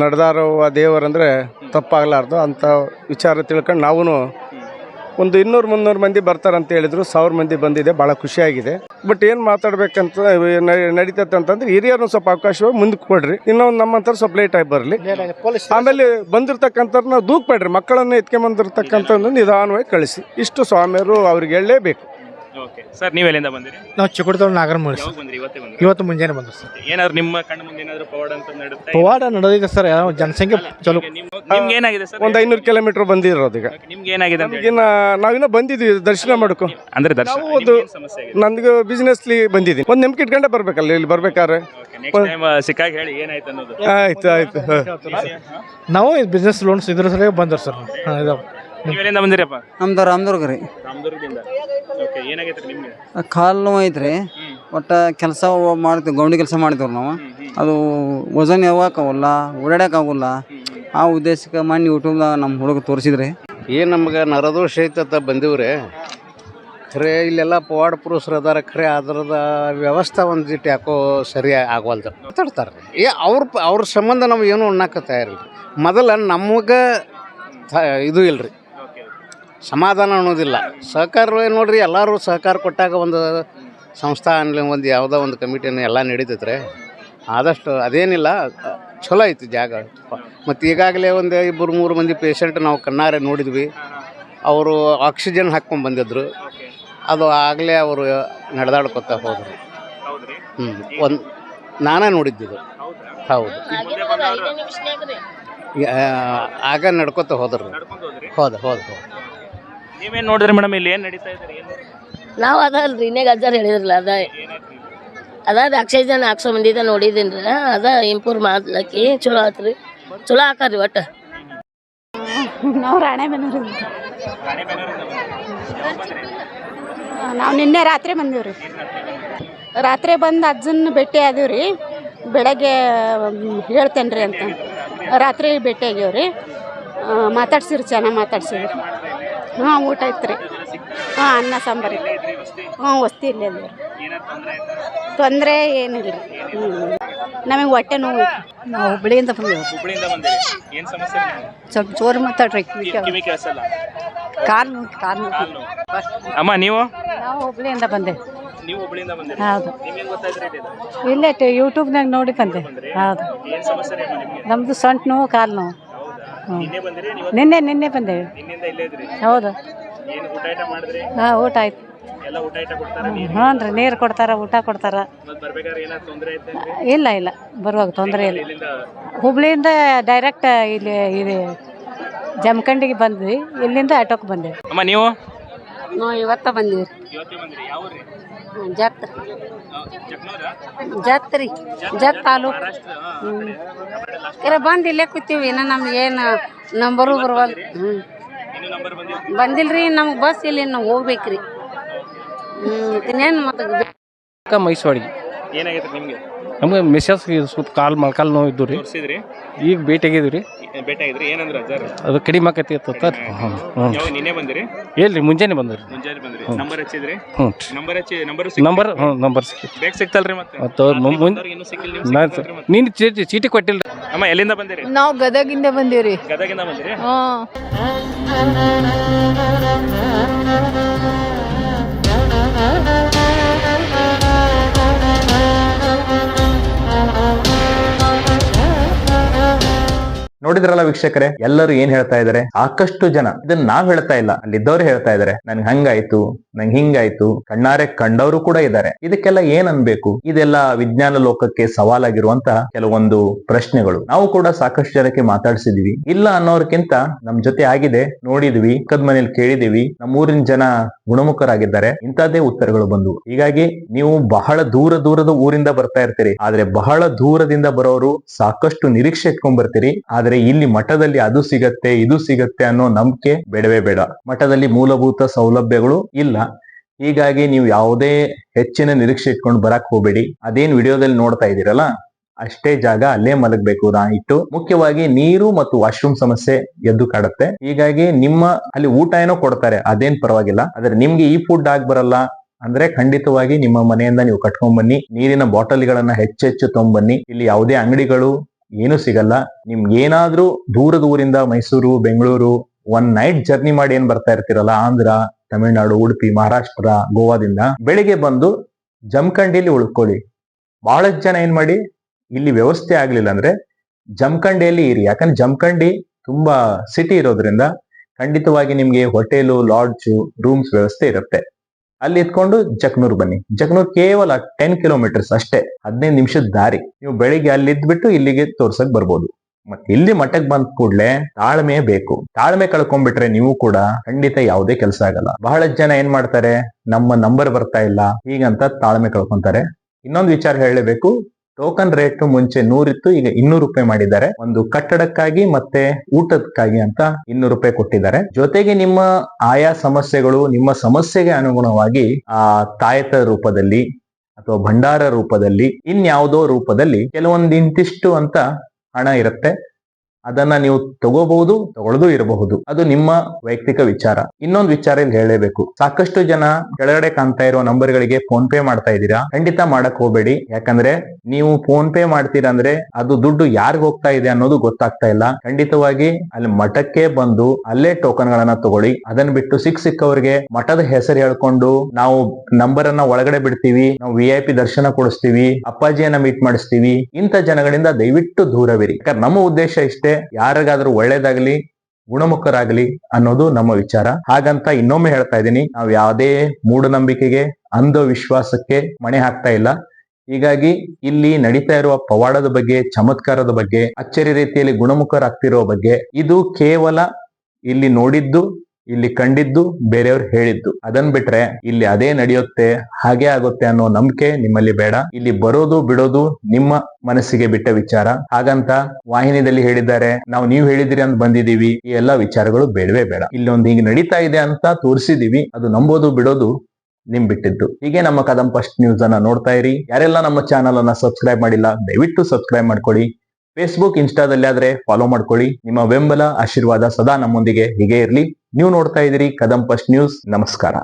ನಡೆದಾರೋ ಆ ದೇವರಂದರೆ ತಪ್ಪಾಗಲಾರ್ದು ಅಂಥ ವಿಚಾರ ತಿಳ್ಕೊಂಡು ನಾವು ಒಂದು ಇನ್ನೂರು ಮುನ್ನೂರು ಮಂದಿ ಬರ್ತಾರಂತ ಹೇಳಿದ್ರು, ಸಾವಿರ ಮಂದಿ ಬಂದಿದೆ ಭಾಳ ಖುಷಿಯಾಗಿದೆ. ಬಟ್ ಏನು ಮಾತಾಡ್ಬೇಕಂತ ನಡೀತೈತೆ ಅಂತಂದ್ರೆ ಹಿರಿಯರನ್ನು ಸ್ವಲ್ಪ ಅವಕಾಶ ಮುಂದಕ್ಕೆ ಕೊಡ್ರಿ. ಇನ್ನೊಂದು ನಮ್ಮಂತರ ಸ್ವಲ್ಪ ಲೇಟ್ ಆಗಿ ಬರಲಿ. ಆಮೇಲೆ ಬಂದಿರ್ತಕ್ಕಂಥ ನಾವು ಮಕ್ಕಳನ್ನು ಮಕ್ಕಳನ್ನ ಎತ್ಕೊಂಬಂದಿರ್ತಕ್ಕಂಥ ನಿಧಾನವಾಗಿ ಕಳಿಸಿ. ಇಷ್ಟು ಸ್ವಾಮಿಯರು ಅವ್ರಿಗೆ ಹೇಳಲೇಬೇಕು. ಓಕೆ. ಸರ್ ನೀವು ಎಲ್ಲಿಂದ ಬಂದಿರಿ? ನಾವು ಚಿಕ್ಕಡದವ್ರು ನಾಗರ ಮೂಡಿ ಯಾವಾಗ ಸರ್ ಬಂದ್ರಿ? ಇವತ್ತೇ ಬಂದ್ರಿ? ಇವತ್ತು ಮುಂಜಾನೆ ಬಂದ್ರು ಸರ್. ಏನಾದ್ರು ನಿಮ್ಮ ಕಣ್ಣು ಮುಂದೆ ಏನಾದ್ರು ಪವಾಡ ಅಂತ ನಡುತ್ತೆ ಪವಾಡ ನಡೆದಿದೆ ಸರ್ ಯಾವ ಜನಸಂಖ್ಯೆ ಚಲೋ ನಿಮ್ಗೆ ಏನಾಗಿದೆ ಸರ್? ಒಂದು ಐನೂರು ಕಿಲೋಮೀಟರ್ ಬಂದಿರೋದು ಈಗ. ನಿಮ್ಗೆ ಏನಾಗಿದೆ ಅಂತ ಹೇಳಿ? ನಾವಿನ್ನ ಬಂದಿದ್ವಿ ದರ್ಶನ ಮಾಡ್ಕೊ. ಅಂದ್ರೆ ದರ್ಶನ ನಾವು ಒಂದು ನಿಮ್ಗೇನ್ ಸಮಸ್ಯೆ ಆಗಿದೆ? ನಂದು ಬಿಸ್ನೆಸ್ಲಿ ಬಂದಿದ್ದೀನಿ. ಒಂದು ನಿಮ್ಗೆ ಇಟ್ಕೊಂಡೆ ಬರ್ಬೇಕಲ್ಲ ಇಲ್ಲಿ ಬರ್ಬೇಕಾದ್ರೆ. ನೆಕ್ಸ್ಟ್ ಟೈಮ್ ಸಿಕ್ಕಾಗ ಹೇಳಿ ಏನಾಯ್ತು ಅನ್ನೋದು. ಆಯ್ತು ಆಯ್ತು. ಹ. ನಾವು ಬಿಸ್ನೆಸ್ ಲೋನ್ಸ್ ಇದ್ರ ಸಲುವಾಗಿ ಬಂದರು ಸರ್ ಹಾಂ ಇದಾವೆ ನೀವು ಬಂದಿರಪ್ಪ? ನಮ್ದು ರಾಮದುರ್ಗ ರೀ. ರಾಮದುರ್ಗದಿಂದ. ಓಕೆ ಏನಾಗೈತ್ರಿ ನಿಮ್ಗೆ? ಕಾಲು ನೋವು ಐತ್ರಿ. ಒಟ್ಟು ಕೆಲಸ ಮಾಡ್ತೀವಿ ಗೌಂಡಿ ಕೆಲಸ ಮಾಡ್ತೀವಿ ನಾವು. ಅದು ವಜನ್ ಯಾವಾಗಲ್ಲ ಓಡಾಡೋಕ್ಕಾಗಲ್ಲ. ಆ ಉದ್ದೇಶಕ್ಕೆ ಮೊನ್ನೆ ಯೂಟ್ಯೂಬ್ದಾಗ ನಮ್ಮ ಹುಡುಗ ತೋರಿಸಿದ್ರಿ. ಏನು ನಮ್ಗೆ ನರದೋಷ ಐತತ್ತ ಬಂದಿವ್ರಿ. ಖರೆ ಇಲ್ಲೆಲ್ಲ ಪವಾಡ ಪುರುಷರು ಅದಾರ ಖರೆ ಅದ್ರದ ವ್ಯವಸ್ಥೆ ಒಂದು ಜಿಟ್ಟು ಯಾಕೋ ಸರಿ ಆಗವಲ್ದು ಮಾತಾಡ್ತಾರೆ ಏ ಅವ್ರ ಪ- ಅವ್ರ ಸಂಬಂಧ ನಾವು ಏನು ಉಣ್ಣಕ್ಕೆ ತಯಾರಿಲ್ಲ. ಮೊದಲ ನಮಗೆ ಇದು ಇಲ್ರಿ. ಸಮಾಧಾನ ಅನ್ನೋದಿಲ್ಲ. ಸಹಕಾರ ನೋಡ್ರಿ ಎಲ್ಲರೂ ಸಹಕಾರ ಕೊಟ್ಟಾಗ ಒಂದು ಸಂಸ್ಥೆ ಅನ್ಲಿ ಒಂದು ಯಾವುದೋ ಒಂದು ಕಮಿಟಿನ ಎಲ್ಲ ನಡೀತೈತ್ರಿ ಆದಷ್ಟು ಅದೇನಿಲ್ಲ ಚಲೋ ಐತಿ ಜಾಗ. ಮತ್ತು ಈಗಾಗಲೇ ಒಂದು ಇಬ್ಬರು ಮೂರು ಮಂದಿ ಪೇಷಂಟ್ ನಾವು ಕಣ್ಣಾರೆ ನೋಡಿದ್ವಿ. ಅವರು ಆಕ್ಸಿಜನ್ ಹಾಕ್ಕೊಂಡು ಬಂದಿದ್ರು. ಅದು ಆಗಲೇ ಅವರು ನಡೆದಾಡ್ಕೊತ ಹೋದರು. ಹ್ಞೂ ಒಂದು ನಾನೇ ನೋಡಿದ್ದಿದ್ದು ಹೌದು. ಆಗ ನಡ್ಕೊತ ಹೋದ್ರು? ಹೋದ ಹೋದ ಹೋದ. ನೀವೇನ್ ನೋಡಿದ್ರಿ ಮೇಡಮ್? ಇಲ್ಲಿ ಏನ್ ನಡೀತಾ ಏನು ನಾವು ಅದಲ್ರಿ ಇನ್ನೇ ಅಜ್ಜಾರ್ ಹೇಳಿದ್ರಲ್ಲ ಅದ. ಅದ ಆಕ್ಸಿಜನ್ ಹಾಕ್ಸೋ ಮಂದಿದ ನೋಡಿದ್ದೀನಿ ಅದ ಇಂಪ್ರೂವ್ ಮಾಡ್ಲಕ್ಕಿ ಚಲೋ ಆತ್ರಿ. ಚಲೋ ಹಾಕಾರಿ ಒಟ್ಟು. ನಾವು ರಾಣೆಬೆನ್ನೂರು ನಾವು ನಿನ್ನೆ ರಾತ್ರಿ ಬಂದೀವಿ ರೀ ರಾತ್ರಿ ಬಂದು ಅಜ್ಜನ ಭೇಟಿ ಆದೀವಿ ರೀ ಬೆಳಗ್ಗೆ ಹೇಳ್ತೇನೆ ರೀ ಅಂತ. ರಾತ್ರಿ ಭೇಟಿ ಆಗ್ಯಾವ ರೀ ಮಾತಾಡ್ಸಿರಿ ಚೆನ್ನಾಗಿ ಮಾತಾಡ್ಸಿರಿ. ಹಾಂ ಊಟ ಇತ್ತು ರೀ ಹಾಂ ಅನ್ನ ಸಾಂಬಾರು ಇತ್ತು. ಹಾಂ ವಸ್ತಿ ಇಲ್ಲ ತೊಂದರೆ ಏನಿಲ್ಲ ರೀ ಹ್ಞೂ ನಮಗೆ ಹೊಟ್ಟೆ ನೋವು ನಾವು ಹುಬ್ಳಿಯಿಂದ ಬಂದೇವೆ ಹುಬ್ಳಿಯಿಂದ ಬಂದಿರಿ. ಏನ್ ಸಮಸ್ಯೆ? ಸ್ವಲ್ಪ ಜೋರು ಮಾತಾಡ್ರಿ ಕಿವಿ ಕೇಳಿಸಲ್ಲ ಕಾಲು ನೋವು ಕಾಲು ನೋವು. ಅಮ್ಮ ನೀವು? ನಾವು ಹುಬ್ಳಿಯಿಂದ ಬಂದೆ ನೀವು ಹುಬ್ಳಿಯಿಂದ ಬಂದಿರಿ. ಹೌದು. ನಿಮ್ಗೆ ಇಲ್ಲೇ ಟಿ ಯೂಟ್ಯೂಬ್ನಾಗ ನೋಡಿ ಬಂದೆ. ಹೌದು ಏನ್ ಸಮಸ್ಯೆ ರೀ ನಮ್ಮದು ಸೊಂಟ ನೋವು ಕಾಲು ನೋವು. ಹ್ಞೂ ನಿನ್ನೆ ನಿನ್ನೆ ನಿನ್ನೆ ಬಂದೇವೆ. ಹೌದು. ಏನು ಊಟ ಐಟ ಮಾಡಿದ್ರಿ? ಹಾಂ ಊಟ ಆಯ್ತು. ಎಲ್ಲ ಊಟ ಐಟ ಕೊಡ್ತಾರ ನೀರು? ಹ್ಞೂ ರೀ ನೀರು ಕೊಡ್ತಾರ ಊಟ ಕೊಡ್ತಾರ. ಇಲ್ಲ ಇಲ್ಲ. ಬರುವಾಗ ತೊಂದರೆ ಇಲ್ಲ. ಇಲ್ಲಿಂದ? ಹುಬ್ಳಿಯಿಂದ ಡೈರೆಕ್ಟ್ ಇಲ್ಲಿ ಇದು ಜಮಖಂಡಿಗೆ ಬಂದ್ವಿ. ಇಲ್ಲಿಂದ ಆಟೋಕ್ಕೆ ಬಂದೇವೆ. ಅಮ್ಮ ನೀವು? ನಾವು ಇವತ್ತ ಬಂದೀವಿ ರೀ. ಜಾತ್ರೆ. ಜಾತ್ರಿ ಜತ್ ತಾಲೂಕು. ಹ್ಞೂ ಬಂದು ಇಲ್ಲೇ ಕೂತೀವಿ. ಇನ್ನು ನಮ್ಗೆ ಏನು ನಂಬರು ಬರವಲ್ ಹ್ಞೂ ಬಂದಿಲ್ರಿ? ನಮ್ಗೆ ಬಸ್ ಇಲ್ಲಿ ನಾವು ಹೋಗ್ಬೇಕ್ರಿ. ಹ್ಞೂ ಇನ್ನೇನು ಮತ್ತೆ ಮೈಸೂರಿಗೆ? ಏನಾಗೈತೆ ನಿಮಗೆ? ನಮ್ಗೆ ಮಿಸಸ್ ಸ್ವಲ್ಪ ಕಾಲು ಮೊಳಕಾಲು ನೋವು ಇದ್ದು ರೀ. ತೋರಿಸಿದ್ರಿ? ಈಗ ಭೇಟಿ ಆಗಿದ್ವಿ ರೀ. ಭೇಟಿ ಆಗಿದ್ರಿ? ಏನಂದ್ರ ಅಜ್ಜಾರ? ಅದು ಕಡಿಮೆ ಆಕತಿ ಅಂತ. ಹ್ಞೂ ಹ್ಞೂ ಯಾವ ನಿನ್ನೆ ಬಂದಿರಿ? ಎಲ್ರಿ ಮುಂಜಾನೆ ಬಂದ್ರಿ. ಮುಂಜಾನೆ ಬಂದ್ರಿ. ನಂಬರ್ ಹಚ್ಚಿದ್ರಿ? ಹ್ಞೂ ನಂಬರ್ ಹಚ್ಚಿ ನಂಬರ್ ನಂಬರ್ ಹ್ಞೂ ನಂಬರ್ ಸಿಕ್ಕಿ ಬೇಗ ಸಿಕ್ತಲ್ರಿ ಮತ್ತೆ? ಮತ್ತು ಅವ್ರು ಮು- ಮುಂದೆ ಇನ್ನೂ ಸಿಕ್ಕಿಲ್ಲ ನೀವು ನಾನು ಸಿಕ್ಕಿಲ್ರಿ ಮತ್ತೆ? ನೀನು ಚೀಟಿ ಚೀಟಿ ಕೊಟ್ಟಿಲ್ಲ ಅಮ್ಮ ಎಲ್ಲಿಂದ ಬಂದಿರಿ? ನಾವು ಗದಗಿಂದ ಬಂದೀವ್ರಿ ಗದಗಿಂದ ಬಂದಿರಿ? ಹಾಂ ನೋಡಿದ್ರಲ್ಲ ವೀಕ್ಷಕರೇ, ಎಲ್ಲರೂ ಏನ್ ಹೇಳ್ತಾ ಇದಾರೆ? ಸಾಕಷ್ಟು ಜನ ಇದನ್ನ ನಾವ್ ಹೇಳ್ತಾ ಇಲ್ಲ, ಅಲ್ಲಿದ್ದವ್ರು ಹೇಳ್ತಾ ಇದಾರೆ ನನ್ಗೆ ಹಂಗಾಯ್ತು, ನಂಗೆ ಹಿಂಗಾಯ್ತು, ಕಣ್ಣಾರೆ ಕಂಡವರು ಕೂಡ ಇದ್ದಾರೆ ಇದಕ್ಕೆಲ್ಲ ಏನ್ ಅನ್ಬೇಕು? ಇದೆಲ್ಲ ವಿಜ್ಞಾನ ಲೋಕಕ್ಕೆ ಸವಾಲಾಗಿರುವಂತ ಕೆಲವೊಂದು ಪ್ರಶ್ನೆಗಳು. ನಾವು ಕೂಡ ಸಾಕಷ್ಟು ಜನಕ್ಕೆ ಮಾತಾಡ್ಸಿದಿವಿ. ಇಲ್ಲ ಅನ್ನೋರ್ಕಿಂತ ನಮ್ ಜೊತೆ ಆಗಿದೆ, ನೋಡಿದ್ವಿ ಕದ್ ಮನೇಲಿ ಕೇಳಿದೀವಿ, ನಮ್ಮೂರಿನ ಜನ ಗುಣಮುಖರಾಗಿದ್ದಾರೆ ಇಂತದೇ ಉತ್ತರಗಳು ಬಂದವು. ಹೀಗಾಗಿ ನೀವು ಬಹಳ ದೂರ ದೂರದ ಊರಿಂದ ಬರ್ತಾ ಇರ್ತೀರಿ. ಆದ್ರೆ ಬಹಳ ದೂರದಿಂದ ಬರೋರು ಸಾಕಷ್ಟು ನಿರೀಕ್ಷೆ ಇಟ್ಕೊಂಡ್ ಬರ್ತೀರಿ. ಆದ್ರೆ ಇಲ್ಲಿ ಮಠದಲ್ಲಿ ಅದು ಸಿಗತ್ತೆ, ಇದು ಸಿಗತ್ತೆ ಅನ್ನೋ ನಂಬಿಕೆ ಬೇಡವೇ ಬೇಡ. ಮಠದಲ್ಲಿ ಮೂಲಭೂತ ಸೌಲಭ್ಯಗಳು ಇಲ್ಲ. ಹೀಗಾಗಿ ನೀವು ಯಾವುದೇ ಹೆಚ್ಚಿನ ನಿರೀಕ್ಷೆ ಇಟ್ಕೊಂಡು ಬರಕ್ ಹೋಗ್ಬೇಡಿ. ಅದೇನ್ ವಿಡಿಯೋದಲ್ಲಿ ನೋಡ್ತಾ ಇದೀರಲ್ಲ ಅಷ್ಟೇ ಜಾಗ ಅಲ್ಲೇ ಮಲಗಬೇಕು. ಇಟ್ಟು ಮುಖ್ಯವಾಗಿ ನೀರು ಮತ್ತು ವಾಶ್ರೂಮ್ ಸಮಸ್ಯೆ ಎದ್ದು ಕಾಡುತ್ತೆ. ಹೀಗಾಗಿ ನಿಮ್ಮ ಅಲ್ಲಿ ಊಟ ಏನೋ ಕೊಡ್ತಾರೆ, ಅದೇನ್ ಪರವಾಗಿಲ್ಲ. ಆದ್ರೆ ನಿಮ್ಗೆ ಈ ಫುಡ್ ಆಗ್ ಬರಲ್ಲ ಅಂದ್ರೆ ಖಂಡಿತವಾಗಿ ನಿಮ್ಮ ಮನೆಯಿಂದ ನೀವು ಕಟ್ಕೊಂಡ್ ಬನ್ನಿ. ನೀರಿನ ಬಾಟಲ್ಗಳನ್ನ ಹೆಚ್ಚೆಚ್ಚು ತೊಗೊಂಬನ್ನಿ ಇಲ್ಲಿ ಯಾವುದೇ ಅಂಗಡಿಗಳು ಏನು ಸಿಗಲ್ಲ. ನಿಮ್ಗೆ ಏನಾದ್ರೂ ದೂರದ ಊರಿಂದ Mysuru, Bengaluru one night journey ಮಾಡಿ ಏನ್ ಬರ್ತಾ ಇರ್ತೀರಲ್ಲ, ಆಂಧ್ರ, ತಮಿಳುನಾಡು, ಉಡುಪಿ, ಮಹಾರಾಷ್ಟ್ರ, ಗೋವಾದಿಂದ ಬೆಳಿಗ್ಗೆ ಬಂದು ಜಮಖಂಡಿಯಲ್ಲಿ ಉಳ್ಕೊಳ್ಳಿ. ಬಹಳಷ್ಟು ಜನ ಏನ್ ಮಾಡಿ, ಇಲ್ಲಿ ವ್ಯವಸ್ಥೆ ಆಗ್ಲಿಲ್ಲ ಅಂದ್ರೆ ಜಮಖಂಡಿಯಲ್ಲಿ ಇರಿ. ಯಾಕಂದ್ರೆ ಜಮಖಂಡಿ ತುಂಬಾ ಸಿಟಿ ಇರೋದ್ರಿಂದ ಖಂಡಿತವಾಗಿ ನಿಮ್ಗೆ ಹೋಟೆಲು ಲಾಡ್ಜು ರೂಮ್ಸ್ ವ್ಯವಸ್ಥೆ ಇರುತ್ತೆ. ಅಲ್ಲಿ ಎತ್ಕೊಂಡು ಜಕ್ನೂರ್ ಬನ್ನಿ. ಜಕ್ನೂರ್ ಕೇವಲ ಟೆನ್ ಕಿಲೋಮೀಟರ್ಸ್ ಅಷ್ಟೇ, ಹದಿನೈದು ನಿಮಿಷದ ದಾರಿ. ನೀವು ಬೆಳಿಗ್ಗೆ ಅಲ್ಲಿ ಇದ್ಬಿಟ್ಟು ಇಲ್ಲಿಗೆ ತೋರ್ಸಕ್ ಬರ್ಬೋದು. ಮತ್ತೆ ಇಲ್ಲಿ ಮಠಕ್ಕೆ ಬಂದ ಕೂಡಲೇ ತಾಳ್ಮೆ ಬೇಕು. ತಾಳ್ಮೆ ಕಳ್ಕೊಂಡ್ಬಿಟ್ರೆ ನೀವು ಕೂಡ ಖಂಡಿತ ಯಾವುದೇ ಕೆಲಸ ಆಗಲ್ಲ. ಬಹಳ ಜನ ಏನ್ ಮಾಡ್ತಾರೆ? ನಮ್ಮ ನಂಬರ್ ಬರ್ತಾ ಇಲ್ಲ. ಹೀಗಂತ ತಾಳ್ಮೆ ಕಳ್ಕೊಂತಾರೆ. ಇನ್ನೊಂದು ವಿಚಾರ ಹೇಳಲೇಬೇಕು. ಟೋಕನ್ ರೇಟ್ ಮುಂಚೆ ನೂರಿತ್ತು, ಈಗ ಇನ್ನೂರು ರೂಪಾಯಿ ಮಾಡಿದ್ದಾರೆ. ಒಂದು ಕಟ್ಟಡಕ್ಕಾಗಿ ಮತ್ತೆ ಊಟಕ್ಕಾಗಿ ಅಂತ ಇನ್ನೂರು ರೂಪಾಯಿ ಕೊಟ್ಟಿದ್ದಾರೆ. ಜೊತೆಗೆ ನಿಮ್ಮ ಆಯಾ ಸಮಸ್ಯೆಗಳು ನಿಮ್ಮ ಸಮಸ್ಯೆಗೆ ಅನುಗುಣವಾಗಿ, ಆ, ತಾಯತ ರೂಪದಲ್ಲಿ ಅಥವಾ ಭಂಡಾರ ರೂಪದಲ್ಲಿ ಇನ್ಯಾವುದೋ ರೂಪದಲ್ಲಿ ಕೆಲವೊಂದು ಇಂತಿಷ್ಟು ಅಂತ ಹಣ ಇರುತ್ತೆ. ಅದನ್ನ ನೀವು ತಗೋಬಹುದು ತಗೊಳ್ಳದು ಇರಬಹುದು. ಅದು ನಿಮ್ಮ ವೈಯಕ್ತಿಕ ವಿಚಾರ. ಇನ್ನೊಂದು ವಿಚಾರ ಇಲ್ಲಿ ಹೇಳಲೇಬೇಕು. ಸಾಕಷ್ಟು ಜನ ಕೆಳಗಡೆ ಕಾಣ್ತಾ ಇರೋ ನಂಬರ್ಗಳಿಗೆ ಫೋನ್ ಪೇ ಮಾಡ್ತಾ ಇದ್ದೀರಾ? ಖಂಡಿತ ಮಾಡಕ್ ಹೋಗ್ಬೇಡಿ. ಯಾಕಂದ್ರೆ ನೀವು ಫೋನ್ ಪೇ ಮಾಡ್ತೀರಾ ಅಂದ್ರೆ ಅದು ದುಡ್ಡು ಯಾರಿಗ್ ಹೋಗ್ತಾ ಇದೆ ಅನ್ನೋದು ಗೊತ್ತಾಗ್ತಾ ಇಲ್ಲ. ಖಂಡಿತವಾಗಿ ಅಲ್ಲಿ ಮಠಕ್ಕೆ ಬಂದು ಅಲ್ಲೇ ಟೋಕನ್ ಗಳನ್ನ ತಗೊಳ್ಳಿ. ಅದನ್ನ ಬಿಟ್ಟು ಸಿಕ್ ಸಿಕ್ಕವರಿಗೆ ಮಠದ ಹೆಸರು ಹೇಳ್ಕೊಂಡು ನಾವು ನಂಬರ್ ಅನ್ನ ಒಳಗಡೆ ಬಿಡ್ತೀವಿ. ನಾವು ವಿ ಐ ಪಿ ದರ್ಶನ ಕೊಡಿಸ್ತೀವಿ. ಅಪ್ಪಾಜಿಯನ್ನ ಮೀಟ್ ಮಾಡಿಸ್ತೀವಿ. ಇಂಥ ಜನಗಳಿಂದ ದಯವಿಟ್ಟು ದೂರವಿರಿ. ಯಾಕಂದ್ರೆ ನಮ್ಮ ಉದ್ದೇಶ ಇಷ್ಟೇ. ಯಾರಿಗಾದ್ರೂ ಒಳ್ಳೇದಾಗ್ಲಿ, ಗುಣಮುಖರಾಗ್ಲಿ ಅನ್ನೋದು ನಮ್ಮ ವಿಚಾರ. ಹಾಗಂತ ಇನ್ನೊಮ್ಮೆ ಹೇಳ್ತಾ ಇದ್ದೀನಿ, ನಾವು ಯಾವುದೇ ಮೂಢನಂಬಿಕೆಗೆ, ಅಂಧವಿಶ್ವಾಸಕ್ಕೆ ಮಣೆ ಹಾಕ್ತಾ ಇಲ್ಲ. ಹೀಗಾಗಿ ಇಲ್ಲಿ ನಡೀತಾ ಇರುವ ಪವಾಡದ ಬಗ್ಗೆ, ಚಮತ್ಕಾರದ ಬಗ್ಗೆ, ಅಚ್ಚರಿ ರೀತಿಯಲ್ಲಿ ಗುಣಮುಖರಾಗ್ತಿರೋ ಬಗ್ಗೆ, ಇದು ಕೇವಲ ಇಲ್ಲಿ ನೋಡಿದ್ದು ಇಲ್ಲಿ ಕಂಡಿದ್ದು ಬೇರೆಯವ್ರು ಹೇಳಿದ್ದು. ಅದನ್ ಬಿಟ್ರೆ ಇಲ್ಲಿ ಅದೇ ನಡೆಯುತ್ತೆ, ಹಾಗೆ ಆಗುತ್ತೆ ಅನ್ನೋ ನಂಬಿಕೆ ನಿಮ್ಮಲ್ಲಿ ಬೇಡ. ಇಲ್ಲಿ ಬರೋದು ಬಿಡೋದು ನಿಮ್ಮ ಮನಸ್ಸಿಗೆ ಬಿಟ್ಟ ವಿಚಾರ. ಹಾಗಂತ ವಾಹಿನಿಯಲ್ಲಿ ಹೇಳಿದ್ದಾರೆ, ನಾವು ನೀವು ಹೇಳಿದಿರಿ ಅಂತ ಬಂದಿದೀವಿ ಈ ಎಲ್ಲಾ ವಿಚಾರಗಳು ಬೇಡವೇ ಬೇಡ. ಇಲ್ಲಿ ಒಂದು ಹಿಂಗ್ ನಡೀತಾ ಇದೆ ಅಂತ ತೋರಿಸಿದೀವಿ ಅದು ನಂಬೋದು ಬಿಡೋದು ನಿಮ್ ಬಿಟ್ಟಿದ್ದು. ಹೀಗೆ ನಮ್ಮ ಕದಂ ಫಸ್ಟ್ ನ್ಯೂಸ್ ಅನ್ನ ನೋಡ್ತಾ ಇರಿ. ಯಾರೆಲ್ಲ ನಮ್ಮ ಚಾನಲ್ ಅನ್ನ ಸಬ್ಸ್ಕ್ರೈಬ್ ಮಾಡಿಲ್ಲ, ದಯವಿಟ್ಟು ಸಬ್ಸ್ಕ್ರೈಬ್ ಮಾಡ್ಕೊಳ್ಳಿ ಫೇಸ್ಬುಕ್ ಇನ್ಸ್ಟಾದಲ್ಲಿ ಆದ್ರೆ ಫಾಲೋ ಮಾಡ್ಕೊಳ್ಳಿ. ನಿಮ್ಮ ಬೆಂಬಲ, ಆಶೀರ್ವಾದ ಸದಾ ನಮ್ಮೊಂದಿಗೆ ಹೀಗೆ ಇರಲಿ. ನೀವು ನೋಡ್ತಾ ಇದ್ದೀರಿ ಕದಂ ಫಸ್ಟ್ ನ್ಯೂಸ್. ನಮಸ್ಕಾರ.